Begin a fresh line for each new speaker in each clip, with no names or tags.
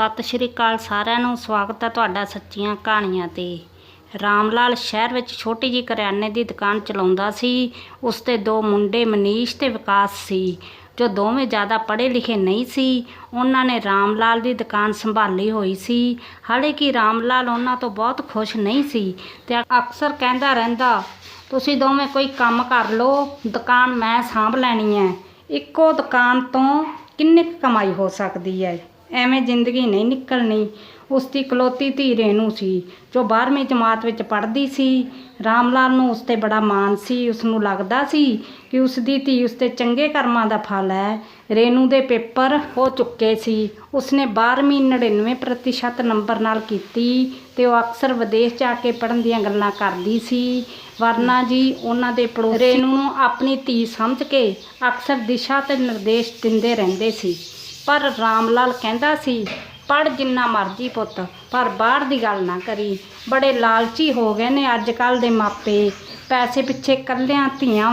ਸਤਿ ਸ਼੍ਰੀ ਅਕਾਲ ਸਾਰਿਆਂ ਨੂੰ। ਸਵਾਗਤ ਹੈ ਤੁਹਾਡਾ ਸੱਚੀਆਂ ਕਹਾਣੀਆਂ ਤੇ। ਰਾਮ ਲਾਲ ਸ਼ਹਿਰ ਵਿੱਚ ਛੋਟੀ ਜਿਹੀ ਕਰਿਆਨੇ ਦੀ ਦੁਕਾਨ ਚਲਾਉਂਦਾ ਸੀ। ਉਸ ਤੇ ਦੋ ਮੁੰਡੇ ਮਨੀਸ਼ ਤੇ ਵਿਕਾਸ ਸੀ, ਜੋ ਦੋਵੇਂ ਜ਼ਿਆਦਾ ਪੜ੍ਹੇ ਲਿਖੇ ਨਹੀਂ ਸੀ। ਉਹਨਾਂ ਨੇ ਰਾਮ ਲਾਲ ਦੀ ਦੁਕਾਨ ਸੰਭਾਲੀ ਹੋਈ ਸੀ। ਹਾਲੇ ਕਿ ਰਾਮ ਲਾਲ ਉਹਨਾਂ ਤੋਂ ਬਹੁਤ ਖੁਸ਼ ਨਹੀਂ ਸੀ ਤੇ ਅਕਸਰ ਕਹਿੰਦਾ ਰਹਿੰਦਾ, ਤੁਸੀਂ ਦੋਵੇਂ ਕੋਈ ਕੰਮ ਕਰ ਲਓ, ਦੁਕਾਨ ਮੈਂ ਸਾਂਭ ਲੈਣੀ ਹੈ। ਇੱਕੋ ਦੁਕਾਨ ਤੋਂ ਕਿੰਨੀ ਕੁ ਕਮਾਈ ਹੋ ਸਕਦੀ ਹੈ? ਐਵੇਂ ਜ਼ਿੰਦਗੀ ਨਹੀਂ ਨਿਕਲਣੀ। ਉਸ ਦੀ ਇਕਲੌਤੀ ਧੀ ਰੇਣੂ ਸੀ ਜੋ 12ਵੀਂ ਜਮਾਤ ਵਿੱਚ ਪੜ੍ਹਦੀ ਸੀ। ਰਾਮ ਲਾਲ ਨੂੰ ਉਸ ਤੇ ਬੜਾ ਮਾਣ ਸੀ। ਉਸ ਨੂੰ ਲੱਗਦਾ ਸੀ ਕਿ ਉਸ ਦੀ ਧੀ ਉਸ ਤੇ ਚੰਗੇ ਕਰਮਾਂ ਦਾ ਫਲ ਹੈ। ਰੇਣੂ ਦੇ ਪੇਪਰ ਹੋ ਚੁੱਕੇ ਸੀ। ਉਸਨੇ 12ਵੀਂ 99% ਨੰਬਰ ਨਾਲ ਕੀਤੀ ਤੇ ਉਹ ਅਕਸਰ ਵਿਦੇਸ਼ ਜਾ ਕੇ ਪੜ੍ਹਨ ਦੀਆਂ ਗੱਲਾਂ ਕਰਦੀ ਸੀ। ਵਰਨਾ ਜੀ ਉਹਨਾਂ ਦੇ ਪੜੋਸੀ ਰੇਣੂ ਨੂੰ ਆਪਣੀ ਧੀ ਸਮਝ ਕੇ ਅਕਸਰ ਦਿਸ਼ਾ ਤੇ ਨਿਰਦੇਸ਼ ਦਿੰਦੇ ਰਹਿੰਦੇ ਸੀ। ਪਰ ਰਾਮ ਲਾਲ ਕਹਿੰਦਾ ਸੀ ਪੜ ਜਿੰਨਾ ਮਰਜ਼ੀ ਪੁੱਤ, ਪਰ ਬਾਹਰ ਦੀ ਗੱਲ ਨਾ ਕਰੀ। ਬੜੇ ਲਾਲਚੀ ਹੋ ਗਏ ਨੇ ਅੱਜ ਕੱਲ ਦੇ ਮਾਪੇ। ਪੈਸੇ ਪਿੱਛੇ ਕੱਲਿਆਂ ਧੀਆਂ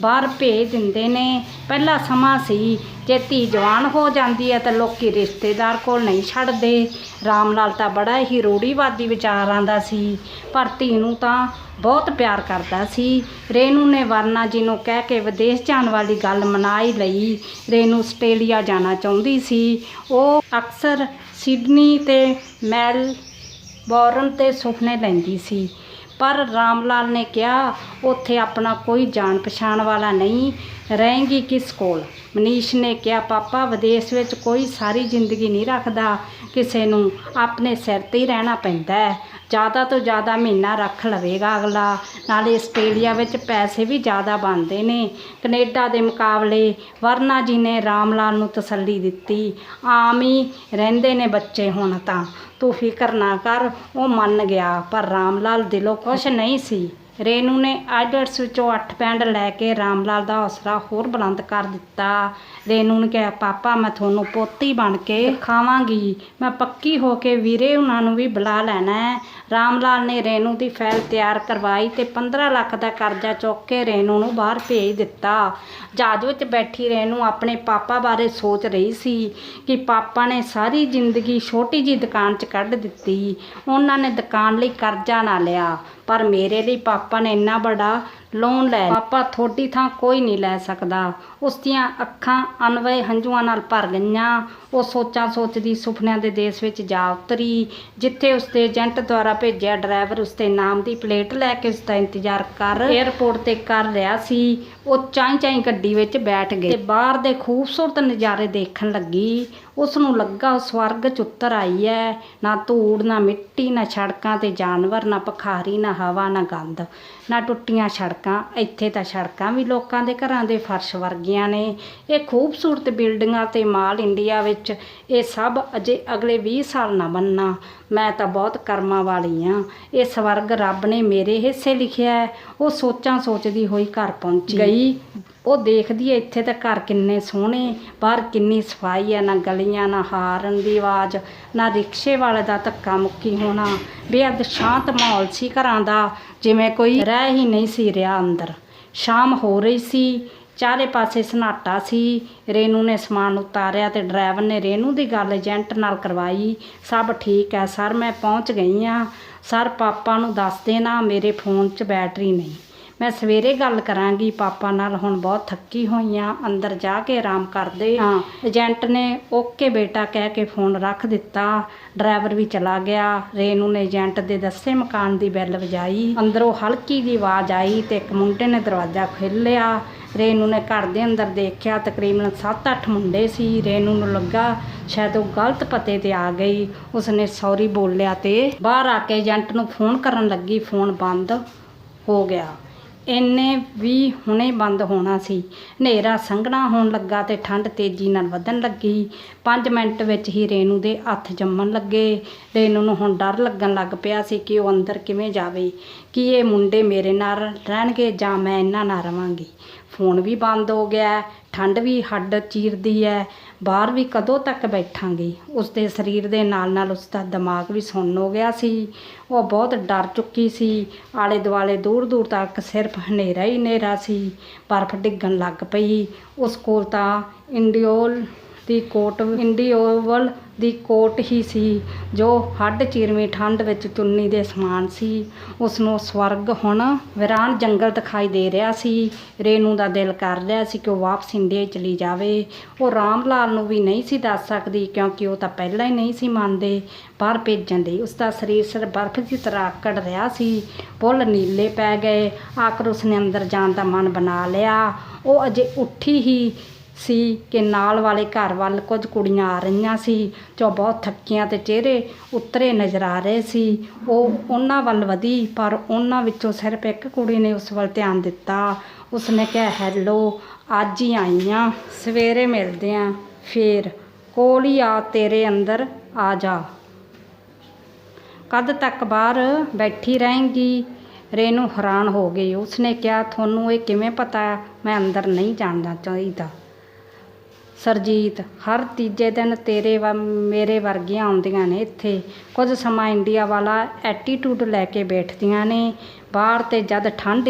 ਬਾਹਰ ਭੇਜ ਦਿੰਦੇ ਨੇ। ਪਹਿਲਾ ਸਮਾਂ ਸੀ, ਜੇ ਧੀ ਜਵਾਨ ਹੋ ਜਾਂਦੀ ਹੈ ਤਾਂ ਲੋਕੀ ਰਿਸ਼ਤੇਦਾਰ ਕੋਲ ਨਹੀਂ ਛੱਡਦੇ। ਰਾਮ ਲਾਲ ਤਾਂ ਬੜਾ ਹੀ ਰੂੜੀਵਾਦੀ ਵਿਚਾਰਾਂ ਦਾ ਸੀ। ਪਰ ਧੀ ਨੂੰ ਤਾਂ ਬਹੁਤ ਪਿਆਰ ਕਰਦਾ ਸੀ। ਰੇਨੂ ਨੇ ਵਰਨਾ ਜੀ ਨੂੰ ਕਹਿ ਕੇ ਵਿਦੇਸ਼ ਜਾਣ ਵਾਲੀ ਗੱਲ ਮਨਾਈ ਲਈ ਰੇਨੂ ਆਸਟ੍ਰੇਲੀਆ ਜਾਣਾ ਚਾਹੁੰਦੀ ਸੀ। ਉਹ ਅਕਸਰ ਸਿਡਨੀ ਤੇ ਮੈਲ ਬੌਰਨ ਤੇ ਸੁਪਨੇ ਲੈਂਦੀ ਸੀ। ਪਰ ਰਾਮ ਲਾਲ ਨੇ ਕਿਹਾ ਉੱਥੇ ਆਪਣਾ ਕੋਈ ਜਾਣ ਪਛਾਣ ਵਾਲਾ ਨਹੀਂ। ਰਹੇਂਗੀ ਕਿਸ ਕੋਲ? ਮਨੀਸ਼ ਨੇ ਕਿਹਾ, ਪਾਪਾ, ਵਿਦੇਸ਼ ਵਿੱਚ ਕੋਈ ਸਾਰੀ ਜ਼ਿੰਦਗੀ ਨਹੀਂ ਰੱਖਦਾ। ਕਿਸੇ ਨੂੰ ਆਪਣੇ ਸਿਰ ਤੇ ਹੀ ਰਹਿਣਾ ਪੈਂਦਾ ਹੈ। ਜ਼ਿਆਦਾ ਤੋਂ ਜ਼ਿਆਦਾ ਮਹੀਨਾ ਰੱਖ ਲਵੇਗਾ ਅਗਲਾ। ਨਾਲੇ ਆਸਟ੍ਰੇਲੀਆ ਵਿੱਚ ਪੈਸੇ ਵੀ ਜ਼ਿਆਦਾ ਬਣਦੇ ਨੇ। ਕੈਨੇਡਾ ਦੇ ਮੁਕਾਬਲੇ ਵਰਨਾ ਜੀ ਨੇ ਰਾਮ ਲਾਲ ਨੂੰ ਤਸੱਲੀ ਦਿੱਤੀ। ਆਮ ਹੀ ਰਹਿੰਦੇ ਨੇ ਬੱਚੇ ਹੁਣ ਤਾਂ। ਤੂੰ ਫਿਕਰ ਨਾ ਕਰ, ਉਹ ਮੰਨ ਗਿਆ, ਪਰ ਰਾਮ ਲਾਲ ਦਿਲੋਂ ਖੁਸ਼ ਨਹੀਂ ਸੀ। ਰੇਨੂ ਨੇ ਆਈਲੈਟਸ ਵਿੱਚੋਂ 8 ਪੈਂਡ ਲੈ ਕੇ ਰਾਮਲਾਲ ਦਾ ਹੌਸਲਾ ਹੋਰ ਬੁਲੰਦ ਕਰ ਦਿੱਤਾ। ਰੇਨੂ ਨੇ ਕਿਹਾ, ਪਾਪਾ, ਮੈਂ ਤੁਹਾਨੂੰ ਪੋਤੀ ਬਣ ਕੇ ਖਾਵਾਂਗੀ। ਮੈਂ ਪੱਕੀ ਹੋ ਕੇ ਵੀਰੇ ਉਹਨਾਂ ਨੂੰ ਵੀ ਬੁਲਾ ਲੈਣਾ ਹੈ। ਰਾਮ ਨੇ ਰੇਨੂ ਦੀ ਫਾਈਲ ਤਿਆਰ ਕਰਵਾਈ ਤੇ 15 ਲੱਖ ਦਾ ਕਰਜ਼ਾ ਚੁੱਕ ਕੇ ਰੇਨੂ ਨੂੰ ਬਾਹਰ ਭੇਜ ਦਿੱਤਾ। ਜਹਾਜ਼ ਵਿੱਚ ਬੈਠੀ ਰੇਨੂ ਆਪਣੇ ਪਾਪਾ ਬਾਰੇ ਸੋਚ ਰਹੀ ਸੀ ਕਿ ਪਾਪਾ ਨੇ ਸਾਰੀ ਜ਼ਿੰਦਗੀ ਛੋਟੀ ਜੀ ਦੁਕਾਨ 'ਚ ਕੱਢ ਦਿੱਤੀ। ਉਹਨਾਂ ਨੇ ਦੁਕਾਨ ਲਈ ਕਰਜ਼ਾ ਨਾ ਲਿਆ। ਪਰ ਮੇਰੇ ਲਈ ਪਾਪਾ ਨੇ ਇੰਨਾ ਬੜਾ ਲੋਨ ਲੈ ਪਾਪਾ ਥੋੜੀ ਥਾਂ ਕੋਈ ਨਹੀਂ ਲੈ ਸਕਦਾ। ਉਸ ਦੀਆਂ ਅੱਖਾਂ ਅਨਵਏ ਹੰਝੂਆਂ ਨਾਲ ਭਰ ਗਈਆਂ। ਉਹ ਸੋਚਾਂ ਸੋਚਦੀ ਸੁਪਨਿਆਂ ਦੇ ਦੇਸ਼ ਵਿੱਚ ਜਾ ਉਤਰੀ, ਜਿੱਥੇ ਉਸ ਦੇ ਏਜੰਟ ਦੁਆਰਾ ਭੇਜਿਆ ਡਰਾਈਵਰ ਉਸ ਦੇ ਨਾਮ ਦੀ ਪਲੇਟ ਲੈ ਕੇ ਉਸ ਦਾ ਇੰਤਜ਼ਾਰ ਕਰ 에ਅਰਪੋਰਟ ਤੇ ਕਰ ਰਿਹਾ ਸੀ। ਉਹ ਚਾਈ ਚਾਈ ਗੱਡੀ ਵਿੱਚ ਬੈਠ ਗਏ ਤੇ ਬਾਹਰ ਦੇ ਖੂਬਸੂਰਤ ਨਜ਼ਾਰੇ ਦੇਖਣ ਲੱਗੀ। ਉਸ ਨੂੰ ਲੱਗਾ ਉਹ ਸਵਰਗ ਚ ਉਤਰ ਆਈ ਹੈ ਨਾ ਧੂੜ, ਨਾ ਮਿੱਟੀ, ਨਾ ਸੜਕਾਂ ਤੇ ਜਾਨਵਰ, ਨਾ ਭਖਾਰੀ, ਨਾ ਹਵਾ, ਨਾ ਗੰਦ ਨਾ ਟੁੱਟੀਆਂ ਸੜਕਾਂ, ਇੱਥੇ ਤਾਂ ਸੜਕਾਂ ਵੀ ਲੋਕਾਂ ਦੇ ਘਰਾਂ ਦੇ ਫਰਸ਼ ਵਰਗੀਆਂ ਨੇ। ਇਹ ਖੂਬਸੂਰਤ ਬਿਲਡਿੰਗਾਂ ਤੇ ਮਾਲ ਇੰਡੀਆ ਵਿੱਚ ਇਹ ਸਭ ਅਜੇ ਅਗਲੇ 20 ਸਾਲ ਨਾ ਬੰਨਾ ਮੈਂ ਤਾਂ ਬਹੁਤ ਕਰਮਾਂ ਵਾਲੀ ਆ। ਇਹ ਸਵਰਗ ਰੱਬ ਨੇ ਮੇਰੇ ਹਿੱਸੇ ਲਿਖਿਆ ਹੈ। ਉਹ ਸੋਚਾਂ ਸੋਚਦੀ ਹੋਈ ਘਰ ਪਹੁੰਚੀ। ਗਈ। ਉਹ ਦੇਖਦੀ ਹੈ ਇੱਥੇ ਤਾਂ ਘਰ ਕਿੰਨੇ ਸੋਹਣੇ, ਬਾਹਰ ਕਿੰਨੀ ਸਫ਼ਾਈ ਹੈ, ਨਾ ਗਲੀਆਂ, ਨਾ ਹਾਰਨ ਦੀ ਆਵਾਜ਼, ਨਾ ਰਿਕਸ਼ੇ ਵਾਲੇ ਦਾ ਧੱਕਾ ਮੁੱਕੀ ਹੋਣਾ। ਬੇਅਦ ਸ਼ਾਂਤ ਮਾਹੌਲ ਸੀ ਘਰਾਂ ਦਾ, ਜਿਵੇਂ ਕੋਈ ਰਹਿ ਹੀ ਨਹੀਂ ਸੀ ਰਿਹਾ ਅੰਦਰ। ਸ਼ਾਮ ਹੋ ਰਹੀ ਸੀ, ਚਾਰੇ ਪਾਸੇ ਸਨਾਟਾ ਸੀ। ਰੇਨੂ ਨੇ ਸਮਾਨ ਉਤਾਰਿਆ ਤੇ ਡਰਾਈਵਰ ਨੇ ਰੇਨੂ ਦੀ ਗੱਲ ਏਜੰਟ ਨਾਲ ਕਰਵਾਈ। ਸਭ ਠੀਕ ਹੈ, ਸਰ ਮੈਂ ਪਹੁੰਚ ਗਈ ਆ ਸਰ, ਪਾਪਾ ਨੂੰ ਦੱਸ ਦੇਣਾ, ਮੇਰੇ ਫੋਨ 'ਚ ਬੈਟਰੀ ਨਹੀਂ। ਮੈਂ ਸਵੇਰੇ ਗੱਲ ਕਰਾਂਗੀ, ਪਾਪਾ ਨਾਲ ਹੁਣ ਬਹੁਤ ਥੱਕੀ ਹੋਈ ਆ, ਅੰਦਰ ਜਾ ਕੇ ਆਰਾਮ ਕਰਦੇ ਹਾਂ ਏਜੰਟ ਨੇ ਓਕੇ ਬੇਟਾ ਕਹਿ ਕੇ ਫੋਨ ਰੱਖ ਦਿੱਤਾ, ਡਰਾਈਵਰ ਵੀ ਚਲਾ ਗਿਆ। ਰੇਨੂ ਨੇ ਏਜੰਟ ਦੇ ਦੱਸੇ ਮਕਾਨ ਦੀ ਬੈਲ ਵਜਾਈ। ਅੰਦਰੋਂ ਹਲਕੀ ਦੀ ਆਵਾਜ਼ ਆਈ ਤੇ ਇੱਕ ਮੁੰਡੇ ਨੇ ਦਰਵਾਜ਼ਾ ਖੋਲ੍ਹਿਆ ਰੇਨੂ ਨੇ ਘਰ ਦੇ ਅੰਦਰ ਦੇਖਿਆ, ਤਕਰੀਬਨ 7-8 ਮੁੰਡੇ ਸੀ। ਰੇਨੂ ਨੂੰ ਲੱਗਾ ਸ਼ਾਇਦ ਉਹ ਗਲਤ ਪਤੇ ਤੇ ਆ ਗਈ। ਉਸਨੇ ਸੌਰੀ ਬੋਲਿਆ ਤੇ ਬਾਹਰ ਆ ਕੇ ਏਜੰਟ ਨੂੰ ਫੋਨ ਕਰਨ ਲੱਗੀ। ਫੋਨ ਬੰਦ ਹੋ ਗਿਆ। ਇੰਨੇ ਵੀ ਹੁਣੇ ਬੰਦ ਹੋਣਾ ਸੀ। ਹਨੇਰਾ ਸੰਘਣਾ ਹੋਣ ਲੱਗਾ ਤੇ ਠੰਡ ਤੇਜ਼ੀ ਨਾਲ ਵਧਣ ਲੱਗੀ। 5 ਮਿੰਟ ਵਿੱਚ ਹੀ ਰੇਨੂ ਦੇ ਹੱਥ ਜੰਮਣ ਲੱਗੇ। ਰੇਨੂ ਨੂੰ ਹੁਣ ਡਰ ਲੱਗਣ ਲੱਗ ਪਿਆ ਸੀ ਕਿ ਉਹ ਅੰਦਰ ਕਿਵੇਂ ਜਾਵੇ। ਕਿ ਇਹ ਮੁੰਡੇ ਮੇਰੇ ਨਾਲ ਰਹਿਣਗੇ ਜਾਂ ਮੈਂ ਇਹਨਾਂ ਨਾਲ ਰਵਾਂਗੀ? ਫੋਨ ਵੀ ਬੰਦ ਹੋ ਗਿਆ। ਠੰਡ ਵੀ ਹੱਡ ਚੀਰਦੀ ਹੈ। ਬਾਹਰ ਵੀ ਕਦੋਂ ਤੱਕ ਬੈਠਾਂਗੇ? ਉਸਦੇ ਸਰੀਰ ਦੇ ਨਾਲ ਨਾਲ ਉਸਦਾ ਦਿਮਾਗ ਵੀ ਸੁੰਨ ਹੋ ਗਿਆ ਸੀ। ਉਹ ਬਹੁਤ ਡਰ ਚੁੱਕੀ ਸੀ। ਆਲੇ ਦੁਆਲੇ ਦੂਰ ਦੂਰ ਤੱਕ ਸਿਰਫ ਹਨੇਰਾ ਹੀ ਹਨੇਰਾ ਸੀ। ਬਰਫ਼ ਡਿੱਗਣ ਲੱਗ ਪਈ। ਉਸ ਕੋਲ ਤਾਂ ਇੰਡੀਓਲ ਦੀ ਕੋਟ, ਇੰਡੀਓਵਲ ਦੀ ਕੋਟ ਹੀ ਸੀ, ਜੋ ਹੱਡ ਚੀਰਵੀਂ ਠੰਡ ਵਿੱਚ ਚੁੰਨੀ ਦੇ ਸਮਾਨ ਸੀ। ਉਸ ਨੂੰ ਸਵਰਗ ਹੁਣ ਵਿਰਾਨ ਜੰਗਲ ਦਿਖਾਈ ਦੇ ਰਿਹਾ ਸੀ। ਰੇਨੂ ਦਾ ਦਿਲ ਕਰ ਰਿਹਾ ਸੀ ਕਿ ਉਹ ਵਾਪਸ ਇੰਡੀਆ ਚਲੀ ਜਾਵੇ। ਉਹ ਰਾਮ ਲਾਲ ਨੂੰ ਵੀ ਨਹੀਂ ਸੀ ਦੱਸ ਸਕਦੀ, ਕਿਉਂਕਿ ਉਹ ਤਾਂ ਪਹਿਲਾਂ ਹੀ ਨਹੀਂ ਸੀ ਮੰਨਦੇ। ਬਾਹਰ ਭੇਜਣ ਲਈ ਉਸ ਦਾ ਸਰੀਰ ਸਿਰ ਬਰਫ਼ ਦੀ ਤਰ੍ਹਾਂ ਆਕੜ ਰਿਹਾ ਸੀ। ਬੁੱਲ ਨੀਲੇ ਪੈ ਗਏ। ਆਖਰ ਉਸਨੇ ਅੰਦਰ ਜਾਣ ਦਾ ਮਨ ਬਣਾ ਲਿਆ। ਉਹ ਅਜੇ ਉੱਠੀ ਹੀ ਸੀ ਕਿ ਨਾਲ ਵਾਲੇ ਘਰ ਵੱਲ ਕੁਝ ਕੁੜੀਆਂ ਆ ਰਹੀਆਂ ਸੀ, ਜੋ ਬਹੁਤ ਥੱਕੀਆਂ ਤੇ ਚਿਹਰੇ ਉਤਰੇ ਨਜ਼ਰ ਆ ਰਹੇ ਸੀ। ਉਹ ਉਹਨਾਂ ਵੱਲ ਵਧੀ, ਪਰ ਉਹਨਾਂ ਵਿੱਚੋਂ ਸਿਰਫ ਇੱਕ ਕੁੜੀ ਨੇ ਉਸ ਵੱਲ ਧਿਆਨ ਦਿੱਤਾ। ਉਸਨੇ ਕਿਹਾ, ਹੈਲੋ, ਅੱਜ ਹੀ ਆਈ ਆਈਆਂ, ਸਵੇਰੇ ਮਿਲਦੇ ਆਂ। ਫੇਰ ਕੋਲ ਹੀ ਆ, ਤੇਰੇ ਅੰਦਰ ਆ ਜਾ। ਕਦ ਤੱਕ ਬਾਹਰ ਬੈਠੀ ਰਹੇਂਗੀ? ਰੇਨੂ ਹੈਰਾਨ ਹੋ ਗਈ। ਉਸਨੇ ਕਿਹਾ, ਤੁਹਾਨੂੰ ਇਹ ਕਿਵੇਂ ਪਤਾ? ਮੈਂ ਅੰਦਰ ਨਹੀਂ ਜਾਣਾ ਚਾਹੀਦਾ। ਸਰਜੀਤ, ਹਰ ਤੀਜੇ ਦਿਨ ਤੇਰੇ ਵ, ਮੇਰੇ ਵਰਗੀਆਂ ਆਉਂਦੀਆਂ ਨੇ ਇੱਥੇ। ਕੁਝ ਸਮਾਂ ਇੰਡੀਆ ਵਾਲਾ ਐਟੀਟਿਊਡ ਲੈ ਕੇ ਬੈਠਦੀਆਂ ਨੇ। ਬਾਹਰ ਤੇ ਜਦ ਠੰਡ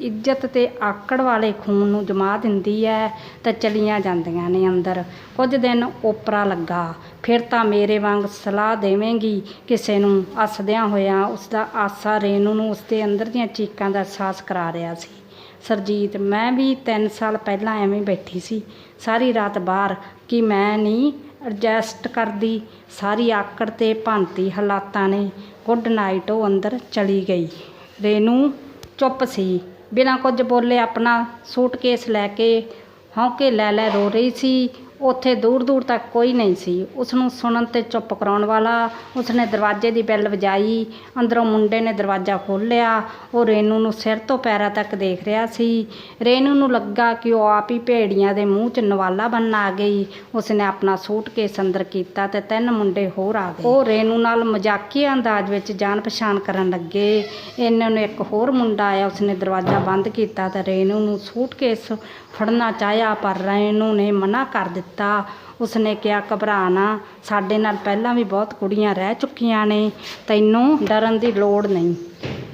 ਇੱਜ਼ਤ ਤੇ ਆਕੜ ਵਾਲੇ ਖੂਨ ਨੂੰ ਜਮਾ ਦਿੰਦੀ ਹੈ ਤਾਂ ਚਲੀਆਂ ਜਾਂਦੀਆਂ ਨੇ ਅੰਦਰ। ਕੁਝ ਦਿਨ ਓਪਰਾ ਲੱਗਾ। ਫਿਰ ਤਾਂ ਮੇਰੇ ਵਾਂਗ ਸਲਾਹ ਦੇਵੇਂਗੀ ਕਿਸੇ ਨੂੰ। ਹੱਸਦਿਆਂ ਹੋਇਆਂ ਉਸ ਦਾ ਆਸਾ ਰੇਨੂ ਨੂੰ ਉਸ ਦੇ ਅੰਦਰ ਦੀਆਂ ਚੀਕਾਂ ਦਾ ਅਹਿਸਾਸ ਕਰਾ ਰਿਹਾ ਸੀ। ਸਰਜੀਤ, ਮੈਂ ਵੀ 3 ਸਾਲ ਪਹਿਲਾਂ ਐਵੇਂ ਬੈਠੀ ਸੀ। ਸਾਰੀ ਰਾਤ ਬਾਹਰ ਕਿ ਮੈਂ ਨਹੀਂ ਐਡਜਸਟ ਕਰਦੀ। ਸਾਰੀ ਆਕੜ ਤੇ ਭਾਂਤੀ ਹਾਲਾਤਾਂ ਨੇ। ਗੁੱਡ ਨਾਈਟ, ਉਹ ਅੰਦਰ ਚਲੀ ਗਈ। ਰੇਨੂ ਚੁੱਪ ਸੀ। ਬਿਨਾਂ ਕੁਝ ਬੋਲੇ ਆਪਣਾ ਸੂਟਕੇਸ ਲੈ ਕੇ ਹੌਂਕੇ ਲੈ ਲੈ ਰੋ ਰਹੀ ਸੀ। ਉੱਥੇ ਦੂਰ ਦੂਰ ਤੱਕ ਕੋਈ ਨਹੀਂ ਸੀ। ਉਸ ਨੂੰ ਸੁਣਨ ਤੇ ਚੁੱਪ ਕਰਾਉਣ ਵਾਲਾ, ਉਸਨੇ ਦਰਵਾਜ਼ੇ ਦੀ ਬੈਲ ਵਜਾਈ, ਅੰਦਰੋਂ ਮੁੰਡੇ ਨੇ ਦਰਵਾਜ਼ਾ ਖੋਲ੍ਹਿਆ ਉਹ ਰੇਨੂ ਨੂੰ ਸਿਰ ਤੋਂ ਪੈਰਾਂ ਤੱਕ ਦੇਖ ਰਿਹਾ ਸੀ। ਰੇਨੂ ਨੂੰ ਲੱਗਾ ਕਿ ਉਹ ਆਪ ਹੀ ਭੇੜੀਆਂ ਦੇ ਮੂੰਹ 'ਚ ਨਵਾਲਾ ਬੰਨ ਆ ਗਈ। ਉਸਨੇ ਆਪਣਾ ਸੂਟਕੇਸ ਅੰਦਰ ਕੀਤਾ ਤੇ ਤਿੰਨ ਮੁੰਡੇ ਹੋਰ ਆ ਗਏ। ਉਹ ਰੇਨੂ ਨਾਲ ਮਜ਼ਾਕੀਆ ਅੰਦਾਜ਼ ਵਿੱਚ ਜਾਣ ਪਛਾਣ ਕਰਨ ਲੱਗੇ। ਇਹਨਾਂ ਨੂੰ ਇੱਕ ਹੋਰ ਮੁੰਡਾ ਆਇਆ, ਉਸਨੇ ਦਰਵਾਜ਼ਾ ਬੰਦ ਕੀਤਾ ਤੇ ਰੇਨੂ ਨੂੰ ਸੂਟਕੇਸ ਫੜਨਾ ਚਾਹਿਆ, ਪਰ ਰੇਨੂ ਨੇ ਮਨਾ ਕਰ ਦਿੱਤਾ। ਉਸਨੇ ਕਿਹਾ, ਘਬਰਾ ਸਾਡੇ ਨਾਲ ਪਹਿਲਾਂ ਵੀ ਬਹੁਤ ਕੁੜੀਆਂ ਰਹਿ ਚੁੱਕੀਆਂ ਨੇ, ਤੈਨੂੰ ਡਰਨ ਦੀ ਲੋੜ ਨਹੀਂ।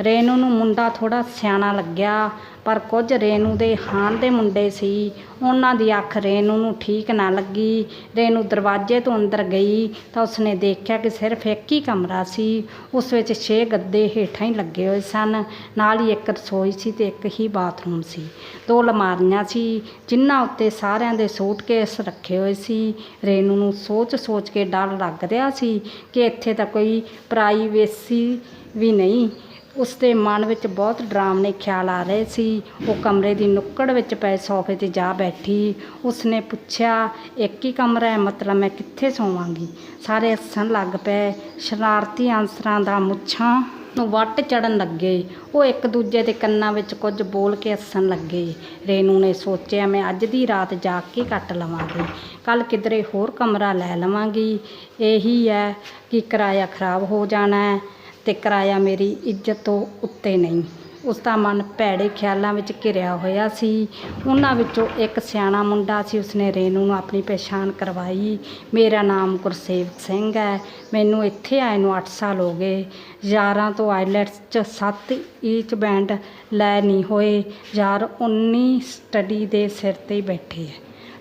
ਰੇਨੂ ਨੂੰ ਮੁੰਡਾ ਥੋੜ੍ਹਾ ਸਿਆਣਾ ਲੱਗਿਆ, ਪਰ ਕੁਝ ਰੇਨੂ ਦੇ ਹਾਣ ਦੇ ਮੁੰਡੇ ਸੀ। ਉਹਨਾਂ ਦੀ ਅੱਖ ਰੇਨੂ ਨੂੰ ਠੀਕ ਨਾ ਲੱਗੀ। ਰੇਨੂ ਦਰਵਾਜ਼ੇ ਤੋਂ ਅੰਦਰ ਗਈ ਤਾਂ ਉਸਨੇ ਦੇਖਿਆ ਕਿ ਸਿਰਫ ਇੱਕ ਹੀ ਕਮਰਾ ਸੀ। ਉਸ ਵਿੱਚ 6 ਗੱਦੇ ਹੇਠਾਂ ਹੀ ਲੱਗੇ ਹੋਏ ਸਨ। ਨਾਲ ਹੀ ਇੱਕ ਰਸੋਈ ਸੀ ਤੇ ਇੱਕ ਹੀ ਬਾਥਰੂਮ ਸੀ। ਦੋ ਅਲਮਾਰੀਆਂ ਸੀ, ਜਿਨ੍ਹਾਂ ਉੱਤੇ ਸਾਰਿਆਂ ਦੇ ਸੂਟਕੇਸ ਰੱਖੇ ਹੋਏ ਸੀ। ਰੇਨੂ ਨੂੰ ਸੋਚ-ਸੋਚ ਕੇ ਡਰ ਲੱਗ ਰਿਹਾ ਸੀ ਕਿ ਇੱਥੇ ਤਾਂ ਕੋਈ ਪ੍ਰਾਈਵੇਸੀ ਵੀ ਨਹੀਂ। ਉਸ ਦੇ ਮਨ ਵਿੱਚ ਬਹੁਤ ਡਰਾਵਣੇ ਖਿਆਲ ਆ ਰਹੇ ਸੀ। ਉਹ ਕਮਰੇ ਦੀ ਨੁੱਕੜ ਵਿੱਚ ਪਏ ਸੋਫੇ ਤੇ ਜਾ ਬੈਠੀ। ਉਸਨੇ ਪੁੱਛਿਆ, ਇੱਕ ਹੀ ਕਮਰਾ ਹੈ, ਮਤਲਬ ਮੈਂ ਕਿੱਥੇ ਸੋਵਾਂਗੀ? ਸਾਰੇ ਹੱਸਣ ਲੱਗ ਪਏ। ਸ਼ਰਾਰਤੀ ਆਂਸਰਾਂ ਦਾ ਮੁੱਛਾਂ ਨੂੰ ਵੱਟ ਚੜਨ ਲੱਗੇ। ਉਹ ਇੱਕ ਦੂਜੇ ਦੇ ਕੰਨਾਂ ਵਿੱਚ ਕੁਝ ਬੋਲ ਕੇ ਹੱਸਣ ਲੱਗੇ। ਰੇਨੂ ਨੇ ਸੋਚਿਆ, ਮੈਂ ਅੱਜ ਦੀ ਰਾਤ ਜਾ ਕੇ ਕੱਟ ਲਵਾਂਗੀ। ਕੱਲ ਕਿਧਰੇ ਹੋਰ ਕਮਰਾ ਲੈ ਲਵਾਂਗੀ। ਇਹੀ ਹੈ ਕਿ ਕਿਰਾਇਆ ਖਰਾਬ ਹੋ ਜਾਣਾ ਹੈ। ਤੇ ਕਿਰਾਇਆ ਮੇਰੀ ਇੱਜ਼ਤ ਤੋਂ ਉੱਤੇ ਨਹੀਂ। ਉਸ ਦਾ ਮਨ ਭੈੜੇ ਖਿਆਲਾਂ ਵਿੱਚ ਘਿਰਿਆ ਹੋਇਆ ਸੀ। ਉਹਨਾਂ ਵਿੱਚੋਂ ਇੱਕ ਸਿਆਣਾ ਮੁੰਡਾ ਸੀ, ਉਸਨੇ ਰੇਨੂ ਨੂੰ ਆਪਣੀ ਪਛਾਣ ਕਰਵਾਈ। ਮੇਰਾ ਨਾਮ ਗੁਰਸੇਵਕ ਸਿੰਘ ਹੈ। ਮੈਨੂੰ ਇੱਥੇ ਆਏ ਨੂੰ 8 ਸਾਲ ਹੋ ਗਏ। ਯਾਰਾਂ ਤੋਂ ਆਈਲੈਟਸ 'ਚ 7 ਈਚ ਬੈਂਡ ਲੈ ਨਹੀਂ ਹੋਏ। ਯਾਰ 19 ਸਟੱਡੀ ਦੇ ਸਿਰ ਤੇ ਬੈਠੇ ਹੈ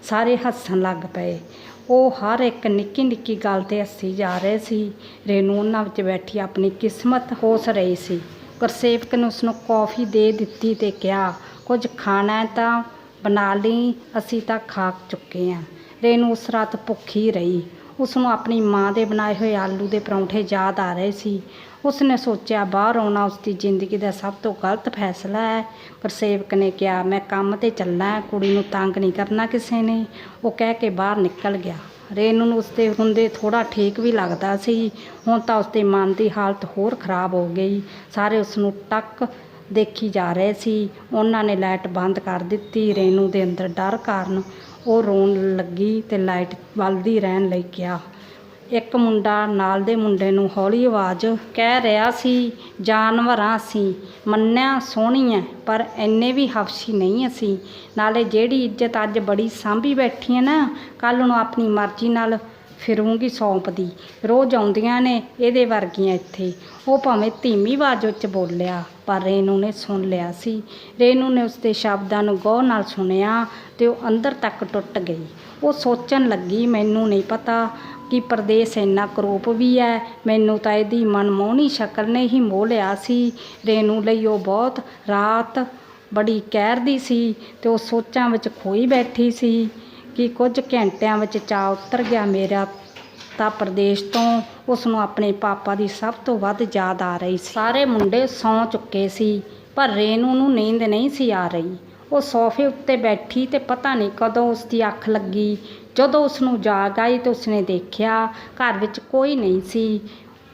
ਸਾਰੇ ਹੱਸਣ ਲੱਗ ਪਏ। ਉਹ ਹਰ ਇੱਕ ਨਿੱਕੀ ਨਿੱਕੀ ਗੱਲ ਤੇ ਹੱਸੀ ਜਾ ਰਹੇ ਸੀ। ਰੇਨੂ ਉਹਨਾਂ ਵਿੱਚ ਬੈਠੀ ਆਪਣੀ ਕਿਸਮਤ ਹੋਸ ਰਹੀ ਸੀ। ਗੁਰਸੇਵਕ ਨੇ ਉਸਨੂੰ ਕੌਫੀ ਦੇ ਦਿੱਤੀ ਤੇ ਕਿਹਾ, ਕੁਝ ਖਾਣਾ ਤਾਂ ਬਣਾ ਲਈ, ਅਸੀਂ ਤਾਂ ਖਾ ਚੁੱਕੇ ਹਾਂ। ਰੇਨੂ ਉਸ ਰਾਤ ਭੁੱਖੀ ਰਹੀ। ਉਸ ਨੂੰ ਆਪਣੀ ਮਾਂ ਦੇ ਬਣਾਏ ਹੋਏ ਆਲੂ ਦੇ ਪਰੌਂਠੇ ਯਾਦ ਆ ਰਹੇ ਸੀ। ਉਸ ਨੇ ਸੋਚਿਆ, ਬਾਹਰ ਆਉਣਾ ਉਸ ਦੀ ਜ਼ਿੰਦਗੀ ਦਾ ਸਭ ਤੋਂ ਗਲਤ ਫੈਸਲਾ ਹੈ। ਗੁਰਸੇਵਕ ਨੇ ਕਿਹਾ, ਮੈਂ ਕੰਮ ਤੇ ਚੱਲਣਾ ਹੈ, ਕੁੜੀ ਨੂੰ ਤੰਗ ਨਹੀਂ ਕਰਨਾ ਕਿਸੇ ਨੇ। ਉਹ ਕਹਿ ਕੇ ਬਾਹਰ ਨਿਕਲ ਗਿਆ। ਰੇਨੂ ਨੂੰ ਉਸਦੇ ਹੁੰਦੇ ਥੋੜਾ ਠੀਕ ਵੀ ਲੱਗਦਾ ਸੀ। ਹੁਣ ਤਾਂ ਉਸਦੇ ਮਨ ਦੀ ਹਾਲਤ ਹੋਰ ਖਰਾਬ ਹੋ ਗਈ। ਸਾਰੇ ਉਸ ਨੂੰ ਟੱਕ ਦੇਖੀ ਜਾ ਰਹੇ ਸੀ। ਉਹਨਾਂ ਨੇ ਲਾਈਟ ਬੰਦ ਕਰ ਦਿੱਤੀ। ਰੇਨੂ ਦੇ ਅੰਦਰ ਡਰ ਕਾਰਨ ਉਹ ਰੋਣ ਲੱਗੀ ਤੇ ਲਾਈਟ ਬਲਦੀ ਰਹਿਣ ਲਈ ਕਿਹਾ। ਇੱਕ ਮੁੰਡਾ ਨਾਲ ਦੇ ਮੁੰਡੇ ਨੂੰ ਹੌਲੀ ਆਵਾਜ਼ ਕਹਿ ਰਿਹਾ ਸੀ, ਜਾਨਵਰਾਂ ਅਸੀਂ, ਮੰਨਿਆ ਸੋਹਣੀ ਐ, ਪਰ ਐਨੇ ਵੀ ਹਫਸੀ ਨਹੀਂ ਅਸੀਂ। ਨਾਲੇ ਜਿਹੜੀ ਇੱਜ਼ਤ ਅੱਜ ਬੜੀ ਸਾਂਭੀ ਬੈਠੀ ਐ ਨਾ ਕੱਲ ਨੂੰ ਆਪਣੀ ਮਰਜ਼ੀ ਨਾਲ ਫਿਰੂੰਗੀ ਸੌਂਪਦੀ। ਰੋਜ਼ ਆਉਂਦੀਆਂ ਨੇ ਇਹਦੇ ਵਰਗੀਆਂ ਇੱਥੇ। ਉਹ ਭਾਵੇਂ ਧੀਮੀ ਆਵਾਜ਼ ਵਿੱਚ ਬੋਲਿਆ, ਪਰ ਰੇਨੂ ਨੇ ਸੁਣ ਲਿਆ ਸੀ। ਰੇਨੂ ਨੇ ਉਸਦੇ ਸ਼ਬਦਾਂ ਨੂੰ ਗੌਰ ਨਾਲ ਸੁਣਿਆ ਤੇ ਉਹ ਅੰਦਰ ਤੱਕ ਟੁੱਟ ਗਈ। ਉਹ ਸੋਚਣ ਲੱਗੀ, ਮੈਨੂੰ ਨਹੀਂ ਪਤਾ ਕਿ ਪਰਦੇਸ ਇੰਨਾ ਕਰੂਪ ਵੀ ਹੈ, ਮੈਨੂੰ ਤਾਂ ਇਹਦੀ ਮਨਮੋਹਣੀ ਸ਼ਕਲ ਨੇ ਹੀ ਮੋਹ ਲਿਆ ਸੀ। ਰੇਨੂ ਲਈ ਉਹ ਬਹੁਤ ਰਾਤ ਬੜੀ ਕਹਿਰ ਦੀ ਸੀ ਤੇ ਉਹ ਸੋਚਾਂ ਵਿੱਚ ਖੋਈ ਬੈਠੀ ਸੀ ਕਿ ਕੁਝ ਘੰਟਿਆਂ ਵਿੱਚ ਚਾ ਉਤਰ ਗਿਆ ਮੇਰਾ। ਤਾਂ ਪ੍ਰਦੇਸ਼ ਤੋਂ ਉਸ ਨੂੰ ਆਪਣੇ ਪਾਪਾ ਦੀ ਸਭ ਤੋਂ ਵੱਧ ਯਾਦ ਆ ਰਹੀ ਸੀ। ਸਾਰੇ ਮੁੰਡੇ ਸੌਂ ਚੁੱਕੇ ਸੀ, ਪਰ ਰੇਨੂ ਨੂੰ ਨੀਂਦ ਨਹੀਂ ਸੀ ਆ ਰਹੀ। ਉਹ ਸੋਫੇ ਉੱਤੇ ਬੈਠੀ ਤੇ ਪਤਾ ਨਹੀਂ ਕਦੋਂ ਉਸ ਦੀ ਅੱਖ ਲੱਗੀ। ਜਦੋਂ ਉਸਨੂੰ ਜਾਗ ਆਈ ਤਾਂ ਉਸਨੇ ਦੇਖਿਆ ਘਰ ਵਿੱਚ ਕੋਈ ਨਹੀਂ ਸੀ।